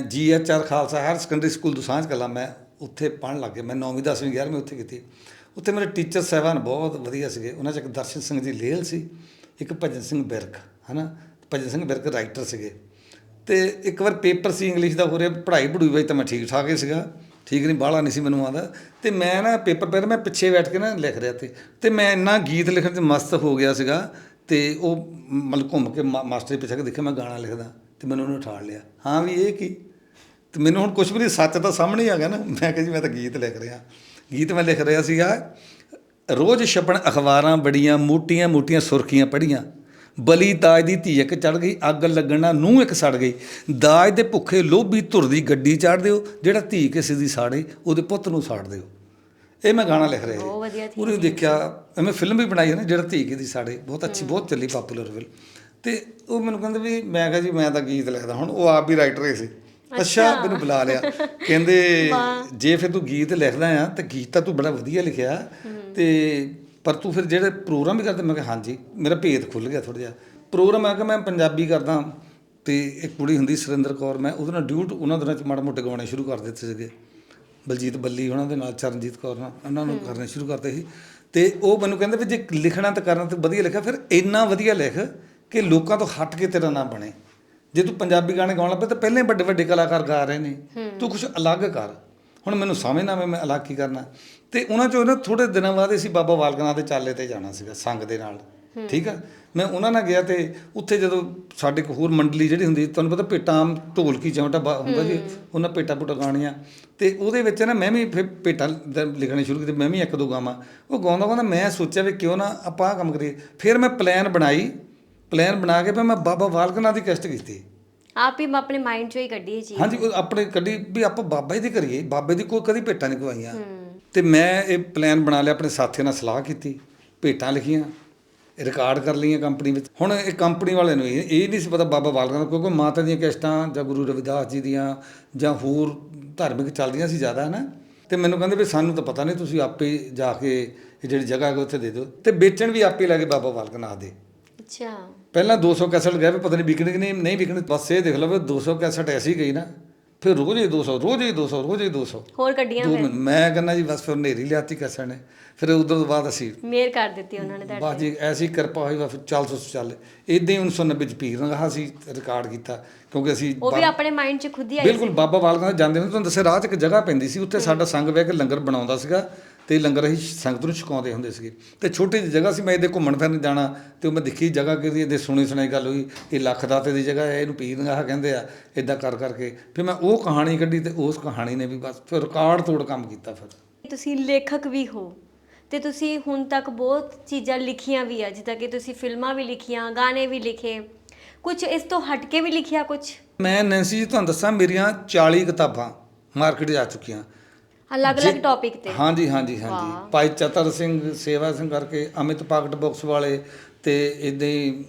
G H R Khalsa higher secondary school Dusanjh Kalan ਮੈਂ ਉੱਥੇ ਪੜ੍ਹਨ ਲੱਗ ਗਿਆ। ਮੈਂ 9ਵੀਂ 10ਵੀਂ 11ਵੀਂ ਉੱਥੇ ਕੀਤੀ। ਉੱਥੇ ਮੇਰੇ ਟੀਚਰ ਸਾਹਿਬਾਨ ਬਹੁਤ ਵਧੀਆ ਸੀਗੇ। ਉਹਨਾਂ 'ਚ ਇੱਕ ਦਰਸ਼ਨ ਸਿੰਘ ਜੀ ਲੇਲ ਸੀ, ਇੱਕ ਭਜਨ ਸਿੰਘ ਹੈ ਨਾ ਭਜਨ ਸਿੰਘ ਬਿਰਕ ਰਾਈਟਰ ਸੀਗੇ। ਤੇ ਇੱਕ ਵਾਰ ਪੇਪਰ ਸੀ ਇੰਗਲਿਸ਼ ਦਾ ਹੋ ਰਿਹਾ ਪੜ੍ਹਾਈ ਪੜੂਈ ਵਿੱਚ ਤਾਂ ਮੈਂ ਠੀਕ ਠਾਕ ਹੀ ਸੀਗਾ। ਠੀਕ ਨਹੀਂ, ਬਾਹਲਾ ਨਹੀਂ ਸੀ ਮੈਨੂੰ ਆਉਂਦਾ। ਤੇ ਮੈਂ ਨਾ ਪੇਪਰ ਪੇਰ ਮੈਂ ਪਿੱਛੇ ਬੈਠ ਕੇ ਨਾ ਲਿਖ ਰਿਹਾ ਤੇ ਤੇ ਮੈਂ ਇੰਨਾ ਗੀਤ ਲਿਖਣ 'ਚ ਮਸਤ ਹੋ ਗਿਆ ਸੀਗਾ ਤੇ ਉਹ ਮਤਲਬ ਘੁੰਮ ਕੇ ਮਾ- ਮਾਸਟਰ ਦੇ ਪਿੱਛੇ ਕੇ ਦੇਖਿਆ, ਮੈਂ ਗਾਣਾ ਲਿਖਦਾ ਤੇ ਮੈਨੂੰ ਉਹਨੇ ਉਠਾਲ ਲਿਆ। ਹਾਂ ਵੀ ਇਹ ਕੀ? ਤੇ ਮੈਨੂੰ ਹੁਣ ਕੁਝ ਵੀ ਨਹੀਂ, ਸੱਚ ਤਾਂ ਸਾਹਮਣੇ ਆ ਗਿਆ ਨਾ। ਮੈਂ ਕਿਹਾ ਜੀ, ਮੈਂ ਤਾਂ ਗੀਤ ਲਿਖ ਰਿਹਾ। ਗੀਤ ਮੈਂ ਲਿਖ ਰਿਹਾ ਸੀਗਾ, ਰੋਜ਼ ਛਪਣ ਅਖਬਾਰਾਂ ਬੜੀਆਂ ਮੋਟੀਆਂ ਮੋਟੀਆਂ ਸੁਰਖੀਆਂ ਪੜੀਆਂ ਬਲੀ ਦਾਜ ਦੀ ਧੀ ਇੱਕ ਚੜ ਗਈ ਅੱਗ ਲੱਗਣਾ ਨੂੰ ਇੱਕ ਸੜ ਗਈ। ਦਾਜ ਦੇ ਭੁੱਖੇ ਲੋਭੀ ਧੁਰ ਦੀ ਗੱਡੀ ਚਾੜ ਦਿਓ ਜਿਹੜਾ ਧੀ ਕਿਸੇ ਦੀ ਸਾੜੇ ਉਹਦੇ ਪੁੱਤ ਨੂੰ ਸਾੜ ਦਿਓ। ਇਹ ਮੈਂ ਗਾਣਾ ਲਿਖ ਰਿਹਾ ਬਹੁਤ ਵਧੀਆ ਉਹਨੇ ਦੇਖਿਆ ਐਵੇਂ ਫਿਲਮ ਵੀ ਬਣਾਈ ਹੈ ਨਾ ਜਿਹੜਾ ਧੀ ਦੀ ਸਾੜੇ। ਬਹੁਤ ਅੱਛੀ ਬਹੁਤ ਚੱਲੀ ਪਪੂਲਰ ਫਿਲਮ ਤੇ ਉਹ ਮੈਨੂੰ ਕਹਿੰਦੇ ਵੀ ਮੈਂ ਕਿਹਾ ਜੀ ਮੈਂ ਤਾਂ ਗੀਤ ਲਿਖਦਾ ਹੁਣ ਉਹ ਆਪ ਵੀ ਰਾਈਟਰ ਹੀ ਸੀ। ਅੱਛਾ। ਮੈਨੂੰ ਬੁਲਾ ਲਿਆ। ਕਹਿੰਦੇ ਜੇ ਫਿਰ ਤੂੰ ਗੀਤ ਲਿਖਦਾ ਆ ਤਾਂ ਗੀਤ ਤਾਂ ਤੂੰ ਬੜਾ ਵਧੀਆ ਲਿਖਿਆ। ਤੇ ਪਰ ਤੂੰ ਫਿਰ ਜਿਹੜੇ ਪ੍ਰੋਗਰਾਮ ਵੀ ਕਰਦਾ ਮੈਂ ਕਿਹਾ ਹਾਂਜੀ ਮੇਰਾ ਭੇਦ ਖੁੱਲ ਗਿਆ ਥੋੜਾ ਜਿਹਾ। ਪ੍ਰੋਗਰਾਮ ਆ ਕਿ ਮੈਂ ਪੰਜਾਬੀ ਕਰਦਾ ਤੇ ਇੱਕ ਕੁੜੀ ਹੁੰਦੀ ਸੁਰਿੰਦਰ ਕੌਰ ਮੈਂ ਉਹਦੇ ਨਾਲ ਡਿਊਟ ਉਹਨਾਂ ਦਿਨਾਂ ਚ ਮਾੜਾ ਮੋਟੇ ਗਾਉਣੇ ਸ਼ੁਰੂ ਕਰ ਦਿੱਤੇ ਸੀਗੇ। ਬਲਜੀਤ ਬੱਲੀ ਉਹਨਾਂ ਦੇ ਨਾਲ ਚਰਨਜੀਤ ਕੌਰ ਨਾਲ ਉਹਨਾਂ ਨੂੰ ਕਰਨੇ ਸ਼ੁਰੂ ਕਰਤੇ ਸੀ। ਤੇ ਉਹ ਮੈਨੂੰ ਕਹਿੰਦੇ ਵੀ ਜੇ ਲਿਖਣਾ ਤਾਂ ਕਰਨਾ ਤੇ ਵਧੀਆ ਲਿਖਿਆ ਫਿਰ ਇੰਨਾ ਵਧੀਆ ਲਿਖ ਕਿ ਲੋਕਾਂ ਤੋਂ ਹਟ ਕੇ ਤੇਰਾ ਨਾਮ ਬਣੇ। ਜੇ ਤੂੰ ਪੰਜਾਬੀ ਗਾਣੇ ਗਾਉਣ ਲੱਗੇ ਤਾਂ ਪਹਿਲਾਂ ਵੱਡੇ ਵੱਡੇ ਕਲਾਕਾਰ ਗਾ ਰਹੇ ਨੇ। ਤੂੰ ਕੁਝ ਅਲੱਗ ਕਰ। ਹੁਣ ਮੈਨੂੰ ਸਮਝ ਨਾ ਆਵੇ ਮੈਂ ਅਲੱਗ ਕੀ ਕਰਨਾ। ਤੇ ਉਹਨਾਂ ਚੋਂ ਨਾ ਥੋੜੇ ਦਿਨਾਂ ਬਾਅਦ ਅਸੀਂ ਬਾਬਾ ਬਾਲਕਨਾਥ ਦੇ ਚਾਲੇ ਤੇ ਜਾਣਾ ਸੀਗਾ ਸੰਗ ਦੇ ਨਾਲ। ਠੀਕ ਆ? ਮੈਂ ਉਹਨਾਂ ਨਾਲ ਗਿਆ ਤੇ ਉੱਥੇ ਜਦੋਂ ਸਾਡੇ ਇੱਕ ਹੋਰ ਮੰਡਲੀ ਜਿਹੜੀ ਹੁੰਦੀ ਤੁਹਾਨੂੰ ਪਤਾ ਭੇਟਾਂ ਆਮ ਢੋਲਕੀ ਚਮਟਾ ਬਾ- ਹੁੰਦਾ ਜੀ ਉਹਨਾਂ ਭੇਟਾਂ ਭੁਟਾ ਗਾਣੀਆਂ ਤੇ ਉਹਦੇ ਵਿੱਚ ਨਾ ਮੈਂ ਵੀ ਫਿਰ ਦ- ਲਿਖਣੇ ਸ਼ੁਰੂ ਕੀਤੇ ਮੈਂ ਵੀ ਇੱਕ ਦੋ ਗਾਵਾਂ। ਉਹ ਗਾਉਂਦਾ ਗਾਉਂਦਾ ਮੈਂ ਸੋਚਿਆ ਵੀ ਕਿਉਂ ਨਾ ਆਪਾਂ ਕੰਮ ਕਰੀਏ। ਫਿਰ ਮੈਂ ਪਲਾਨ ਬਣਾਈ ਪਲਾਨ ਬਣਾ ਕੇ ਫਿਰ ਮੈਂ ਬਾਬਾ ਬਾਲਕਨਾਥ ਦੀ ਕੈਸਟ ਕੀਤੀ। ਆਪ ਹੀ ਆਪਣੇ ਮਾਈਂਡ ਚੋਂ ਹੀ ਕੱਢੀ ਇਹ ਚੀਜ਼। ਹਾਂਜੀ ਆਪਣੇ ਕੱਢੀ ਵੀ ਆਪਾਂ ਬਾਬਾ ਜੀ ਦੀ ਕਰੀਏ ਬਾਬੇ ਦੀ ਕੋਈ ਕਦੀ ਭੇਟਾਂ ਨਹੀਂ ਗਵਾਈਆਂ। ਤੇ ਮੈਂ ਇਹ ਪਲਾਨ ਬਣਾ ਲਿਆ ਆਪਣੇ ਸਾਥੀਆਂ ਨਾਲ ਸਲਾਹ ਕੀਤੀ ਭੇਟਾਂ ਲਿਖੀਆਂ ਰਿਕਾਰਡ ਕਰ ਲਈਆਂ ਕੰਪਨੀ ਵਿੱਚ। ਹੁਣ ਇਹ ਕੰਪਨੀ ਵਾਲੇ ਨੂੰ ਇਹ ਨਹੀਂ ਸੀ ਪਤਾ ਬਾਬਾ ਬਾਲਕਾਂ ਦਾ ਕਿਉਂਕਿ ਮਾਤਾ ਦੀਆਂ ਕਿਸ਼ਤਾਂ ਜਾਂ ਗੁਰੂ ਰਵਿਦਾਸ ਜੀ ਦੀਆਂ ਜਾਂ ਹੋਰ ਧਾਰਮਿਕ ਚੱਲਦੀਆਂ ਸੀ ਜ਼ਿਆਦਾ ਨਾ ਤੇ ਮੈਨੂੰ ਕਹਿੰਦੇ ਵੀ ਸਾਨੂੰ ਤਾਂ ਪਤਾ ਨਹੀਂ ਤੁਸੀਂ ਆਪੇ ਜਾ ਕੇ ਇਹ ਜਿਹੜੀ ਜਗ੍ਹਾ ਹੈ ਉੱਥੇ ਦੇ ਦਿਓ। ਤੇ ਵੇਚਣ ਵੀ ਆਪੇ ਲੱਗੇ ਬਾਬਾ ਬਾਲਕਨਾਥ ਦੇ। ਅੱਛਾ। ਪਹਿਲਾਂ 200 ਕੈਸਟ ਗਏ ਵੀ ਪਤਾ ਨਹੀਂ ਵਿਕਣੇ ਕਿ ਨਹੀਂ ਨਹੀਂ ਵਿਕਣੇ। ਬਸ ਇਹ ਦੇਖ ਲਓ ਵੀ 200 ਕੈਸਟ ਐਸੀ ਗਈ ਨਾ। ਫਿਰ ਰੋਜ਼ ਹੀ 200 ਰੋਜ਼ ਹੀ 200 ਰੋਜ਼ ਹੀ 200 ਹੋਰ ਕੱਢੀਆਂ ਦੋ ਫਿਰ? ਮਿੰਟ ਮੈਂ ਕਹਿੰਦਾ ਜੀ ਬਸ ਫਿਰ ਨੇਰੀ ਲਿਆਤੀ ਕੈਸਟ ਨੇ ਫਿਰ ਉਦੋਂ ਤੋਂ ਬਾਅਦ ਅਸੀਂ ਮੇਰ ਕਰ ਦਿੱਤੀ ਉਹਨਾਂ ਨੇ ਤੁਹਾਡੇ ਬਾਅਦ ਜੀ ਐਸੀ ਕਿਰਪਾ ਹੋਈ ਵਾ ਫਿਰ ਚੱਲ ਸੋ ਚੱਲ। ਇਦਾਂ ਹੀ 1990 ਚ ਪੀਰ ਰੰਗਾ ਸੀ ਰਿਕਾਰਡ ਕੀਤਾ ਕਿਉਂਕਿ ਅਸੀਂ ਉਹ ਵੀ ਬਾ- ਆਪਣੇ ਮਾਈਂਡ 'ਚ ਖੁਦ ਹੀ ਆਈ ਬਿਲਕੁਲ ਬਾਬਾ ਬਾਲਕਾਂ ਦੇ ਜਾਂਦੇ ਹੁੰਦੇ ਤੁਹਾਨੂੰ ਦੱਸਿਆ ਰਾਹ 'ਚ ਇੱਕ ਜਗ੍ਹਾ ਪੈਂਦੀ ਸੀ ਉੱਥੇ ਸਾਡਾ ਸੰਗ ਬਹਿ ਕੇ ਲੰਗਰ ਬਣਾਉਂਦਾ ਸੀਗਾ। ਤੇ ਲੰਗਰ ਅਸੀਂ ਸੰਗਤ ਨੂੰ ਛਕਾਉਂਦੇ ਹੁੰਦੇ ਸੀਗੇ। ਤੇ ਛੋਟੀ ਜਿਹੀ ਜਗ੍ਹਾ ਸੀ ਮੈਂ ਇਹਦੇ ਘੁੰਮਣ ਫਿਰਨ ਜਾਣਾ ਤੇ ਉਹ ਮੈਂ ਦੇਖੀ ਜਗ੍ਹਾ ਕਿ ਇਹਦੇ ਸੁਣੀ ਸੁਣਾਈ ਗੱਲ ਹੋਈ ਇਹ ਲੱਖ ਦਾਤੇ ਦੀ ਜਗ੍ਹਾ ਹੈ ਇਹਨੂੰ ਪੀਰ ਨਗਾਹ ਕਹਿੰਦੇ ਆ ਇਦਾਂ ਕਰ ਕਰਕੇ। ਫਿਰ ਮੈਂ ਉਹ ਕਹਾਣੀ ਕੱਢੀ ਤੇ ਉਸ ਕਹਾਣੀ ਨੇ ਵੀ ਬਸ ਫਿਰ ਰਿਕਾਰਡ ਤੋੜ ਕੰਮ ਕੀਤਾ ਫਿਰ। ਤੁਸੀਂ ਲੇਖਕ ਵੀ ਹੋ ਤੇ ਤੁਸੀਂ ਹੁਣ ਤੱਕ ਬਹੁਤ ਚੀਜ਼ਾਂ ਲਿਖੀਆਂ ਵੀ ਆ ਜਿੱਦਾਂ ਕਿ ਤੁਸੀਂ ਫਿਲਮਾਂ ਵੀ ਲਿਖੀਆਂ ਗਾਣੇ ਵੀ ਲਿਖੇ। ਕੁਝ ਇਸ ਤੋਂ ਹਟ ਕੇ ਵੀ ਲਿਖਿਆ ਕੁਝ ਮੈਂ ਨੈਂਸੀ ਜੀ ਤੁਹਾਨੂੰ ਦੱਸਾਂ ਮੇਰੀਆਂ 40 ਕਿਤਾਬਾਂ ਮਾਰਕੀਟ 'ਚ ਆ ਚੁੱਕੀਆਂ। ਅਲੱਗ-ਅਲੱਗ ਟੌਪਿਕ ਤੇ। ਹਾਂਜੀ ਹਾਂਜੀ ਹਾਂਜੀ। ਭਾਈ ਚਤਰ ਸਿੰਘ ਸੇਵਾ ਸਿੰਘ ਕਰਕੇ ਅਮਿਤ ਪਾਕਟ ਬਾਕਸ ਵਾਲੇ ਤੇ ਇਦਾਂ ਹੀ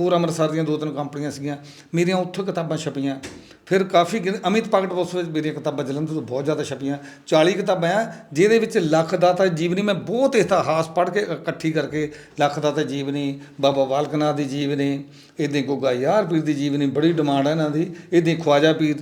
ਹੋਰ ਅੰਮ੍ਰਿਤਸਰ ਦੀਆਂ ਦੋ ਤਿੰਨ ਕੰਪਨੀਆਂ ਸੀਗੀਆਂ। ਮੇਰੀਆਂ ਉੱਥੋਂ ਕਿਤਾਬਾਂ ਛਪੀਆਂ। ਫਿਰ ਕਾਫੀ ਗਿਣ- ਅਮਿਤ ਪਾਕਟ ਬਾਕਸ ਵਿੱਚ ਮੇਰੀਆਂ ਕਿਤਾਬਾਂ ਜਲੰਧਰ ਤੋਂ ਬਹੁਤ ਜ਼ਿਆਦਾ ਛਪੀਆਂ। 40 ਕਿਤਾਬਾਂ ਆ ਜਿਹਦੇ ਵਿੱਚ ਲੱਖ ਦਾਤਾ ਜੀਵਨੀ ਮੈਂ ਬਹੁਤ ਇਤਿਹਾਸ ਪੜ੍ਹ ਕੇ ਇਕੱਠੀ ਕਰਕੇ ਲੱਖ ਦਾਤਾ ਜੀਵਨੀ ਬਾਬਾ ਬਾਲਕਨਾਥ ਦੀ ਜੀਵਨੀ ਇਦਾਂ ਗੋਗਾ ਯਾਰ ਪੀਰ ਦੀ ਜੀਵਨੀ ਬੜੀ ਡਿਮਾਂਡ ਹੈ ਇਹਨਾਂ ਦੀ। ਇਦਾਂ ਖਵਾਜਾ ਪੀਰ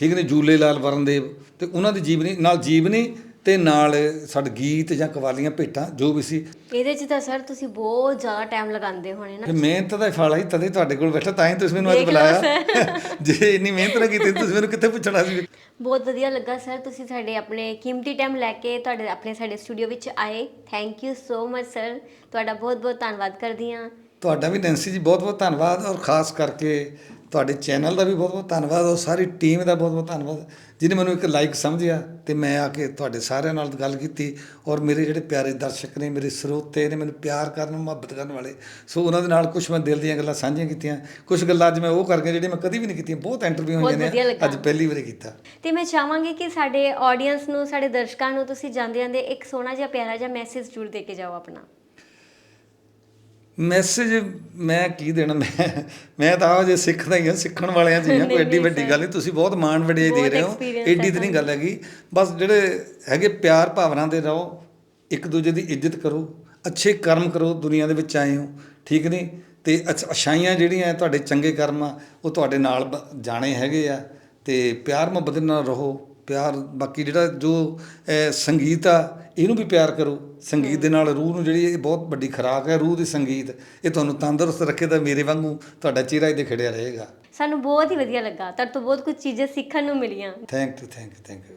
ਠੀਕ ਨੇ? ਜੂਲੇ ਲਾਲ ਵਰਨਦੇਵ ਤੇ ਉਹਨਾਂ ਦੀ ਜੀਵਨੀ ਨਾਲ ਜੀਵਨੀ ਤੇ ਨਾਲ ਸਾਡੇ ਗੀਤ ਜਾਂ ਕਵਾਲੀਆਂ ਭੇਟਾਂ ਜੋ ਵੀ ਸੀ। ਇਹਦੇ 'ਚ ਤਾਂ ਸਰ ਤੁਸੀਂ ਬਹੁਤ ਜ਼ਿਆਦਾ ਟਾਈਮ ਲਗਾਉਂਦੇ ਹੋਣੇ ਨਾ। ਤੇ ਮਿਹਨਤ ਦਾ ਫਲ ਹੀ ਤਦੇ ਤੁਹਾਡੇ ਕੋਲ ਬੈਠਾ ਤਾਂ ਹੀ ਤੁਸੀਂ ਮੈਨੂੰ ਅੱਜ ਦੇਖ ਲਓ ਬੁਲਾਇਆ। <laughs> ਜੇ ਇੰਨੀ ਮਿਹਨਤ ਨਾ ਕੀਤੀ ਤੁਸੀਂ ਮੈਨੂੰ ਕਿੱਥੇ ਪੁੱਛਣਾ ਸੀ? ਬਹੁਤ ਵਧੀਆ ਲੱਗਾ ਸਰ ਤੁਸੀਂ ਸਾਡੇ ਆਪਣੇ ਕੀਮਤੀ ਟਾਈਮ ਲੈ ਕੇ ਤੁਹਾਡੇ ਆਪਣੇ ਸਾਡੇ ਸਟੂਡੀਓ ਵਿੱਚ ਆਏ। Thank you so much sir. ਤੁਹਾਡਾ ਬਹੁਤ ਬਹੁਤ ਧੰਨਵਾਦ ਕਰਦੀ ਹਾਂ। ਤੁਹਾਡਾ ਵੀ ਨੈਂਸੀ ਜੀ ਬਹੁਤ ਬਹੁਤ ਧੰਨਵਾਦ ਔਰ ਖਾਸ ਕਰਕੇ ਤੁਹਾਡੇ ਚੈਨਲ ਦਾ ਵੀ ਬਹੁਤ ਬਹੁਤ ਧੰਨਵਾਦ ਔਰ ਸਾਰੀ ਟੀਮ ਦਾ ਬਹੁਤ ਬਹੁਤ ਧੰਨਵਾਦ। ਜਿਹਨੇ ਮੈਨੂੰ ਇੱਕ ਲਾਈਕ ਸਮਝਿਆ ਤੇ ਮੈਂ ਆ ਕੇ ਤੁਹਾਡੇ ਸਾਰਿਆਂ ਨਾਲ ਗੱਲ ਕੀਤੀ ਔਰ ਮੇਰੇ ਜਿਹੜੇ ਪਿਆਰੇ ਦਰਸ਼ਕ ਨੇ ਮੇਰੇ ਸਰੋਤੇ ਨੇ ਮੈਨੂੰ ਪਿਆਰ ਕਰਨ ਮੁਹੱਬਤ ਕਰਨ ਵਾਲੇ ਸੋ ਉਹਨਾਂ ਦੇ ਨਾਲ ਕੁਝ ਮੈਂ ਦਿਲ ਦੀਆਂ ਗੱਲਾਂ ਸਾਂਝੀਆਂ ਕੀਤੀਆਂ। ਕੁਝ ਗੱਲਾਂ ਅੱਜ ਮੈਂ ਉਹ ਕਰ ਗਿਆ ਜਿਹੜੀਆਂ ਮੈਂ ਕਦੀ ਵੀ ਨਹੀਂ ਕੀਤੀਆਂ ਬਹੁਤ ਇੰਟਰਵਿਊ ਹੋਈਆਂ ਨੇ। ਅੱਜ ਪਹਿਲੀ ਵਾਰੀ ਕੀਤਾ। ਤੇ ਮੈਂ ਚਾਹਾਂਗੀ ਕਿ ਸਾਡੇ ਆਡੀਅנס ਨੂੰ ਸਾਡੇ ਦਰਸ਼ਕਾਂ ਨੂੰ ਤੁਸੀਂ ਜਾਂਦੇ ਜਾਂਦੇ ਇੱਕ ਸੋਹਣਾ ਜਿਹਾ ਪਿਆਰਾ ਜਿਹਾ ਮੈਸੇਜ ਜ਼ਰੂਰ ਦੇ ਕੇ ਜਾਓ ਆਪਣਾ। ਮੈਸੇਜ ਮੈਂ ਕੀ ਦੇਣਾ? ਮੈਂ ਮੈਂ ਤਾਂ ਆਹ ਜੇ ਸਿੱਖਦਾ ਹੀ ਆ ਸਿੱਖਣ ਵਾਲਿਆਂ ਚ ਹੀ ਕੋਈ ਐਡੀ ਵੱਡੀ। ਗੱਲ ਨਹੀਂ ਤੁਸੀਂ ਬਹੁਤ ਮਾਣ ਵਡਿਆਈ ਦੇ ਰਹੇ ਹੋ। ਐਡੀ ਹੈ ਤਾਂ ਨਹੀਂ ਗੱਲ ਹੈਗੀ। ਬਸ ਜਿਹੜੇ ਹੈਗੇ ਪਿਆਰ ਭਾਵਨਾ ਦੇ ਰਹੋ ਇੱਕ ਦੂਜੇ ਦੀ ਇੱਜ਼ਤ ਕਰੋ ਅੱਛੇ ਕਰਮ ਕਰੋ ਦੁਨੀਆ ਦੇ ਵਿੱਚ ਆਏ ਹੋ ਠੀਕ ਨਹੀਂ? ਤੇ ਅੱਛ- ਅੱਛਾਈਆਂ ਜਿਹੜੀਆਂ ਤੁਹਾਡੇ ਚੰਗੇ ਕਰਮ ਆ ਉਹ ਤੁਹਾਡੇ ਨਾਲ ਜਾਣੇ ਹੈਗੇ ਆ ਤੇ ਪਿਆਰ ਮੁਹੱਬਤ ਨਾਲ ਰਹੋ। ਪਿਆਰ ਬਾਕੀ ਜਿਹੜਾ ਜੋ ਸੰਗੀਤ ਆ ਇਹਨੂੰ ਵੀ ਪਿਆਰ ਕਰੋ। ਸੰਗੀਤ ਦੇ ਨਾਲ ਰੂਹ ਨੂੰ ਜਿਹੜੀ ਇਹ ਬਹੁਤ ਵੱਡੀ ਖੁਰਾਕ ਹੈ ਰੂਹ ਦੀ ਸੰਗੀਤ ਇਹ ਤੁਹਾਨੂੰ ਤੰਦਰੁਸਤ ਰੱਖੇ ਤਾਂ ਮੇਰੇ ਵਾਂਗੂ ਤੁਹਾਡਾ ਚਿਹਰਾ ਇਹਦੇ ਖੜਿਆ ਰਹੇਗਾ। ਸਾਨੂੰ ਬਹੁਤ ਹੀ ਵਧੀਆ ਲੱਗਾ ਤੁਹਾਡੇ ਤੋਂ ਬਹੁਤ ਕੁਝ ਚੀਜ਼ਾਂ ਸਿੱਖਣ ਨੂੰ ਮਿਲੀਆਂ। Thank you thank you thank you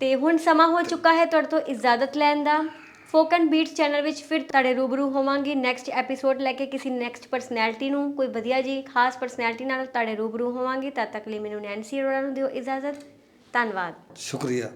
ਤੇ ਹੁਣ ਸਮਾਂ ਹੋ ਚੁੱਕਾ ਹੈ ਤੁਹਾਡੇ ਤੋਂ ਇਜਾਜ਼ਤ ਲੈਣ ਦਾ। ਫੋਕ ਐਂਡ ਬੀਟਸ ਚੈਨਲ ਵਿੱਚ ਫਿਰ ਤੁਹਾਡੇ ਰੂਬਰੂ ਹੋਵਾਂਗੀ। ਨੈਕਸਟ ਐਪੀਸੋਡ ਲੈ ਕੇ ਕਿਸੇ ਨੈਕਸਟ ਪਰਸਨੈਲਿਟੀ ਨੂੰ ਕੋਈ ਵਧੀਆ ਜੀ ਖਾਸ ਪਰਸਨੈਲਿਟੀ ਨਾਲ ਤੁਹਾਡੇ ਰੂਬਰੂ ਹੋਵਾਂਗੀ। ਤਦ ਤੱਕ ਲਈ ਮੈਨੂੰ ਨੈਂਸੀ ਅਰੋੜਾ ਨੂੰ ਦਿਓ ਇਜਾਜ਼ਤ। ਧੰਨਵਾਦ। ਸ਼ੁਕਰੀਆ।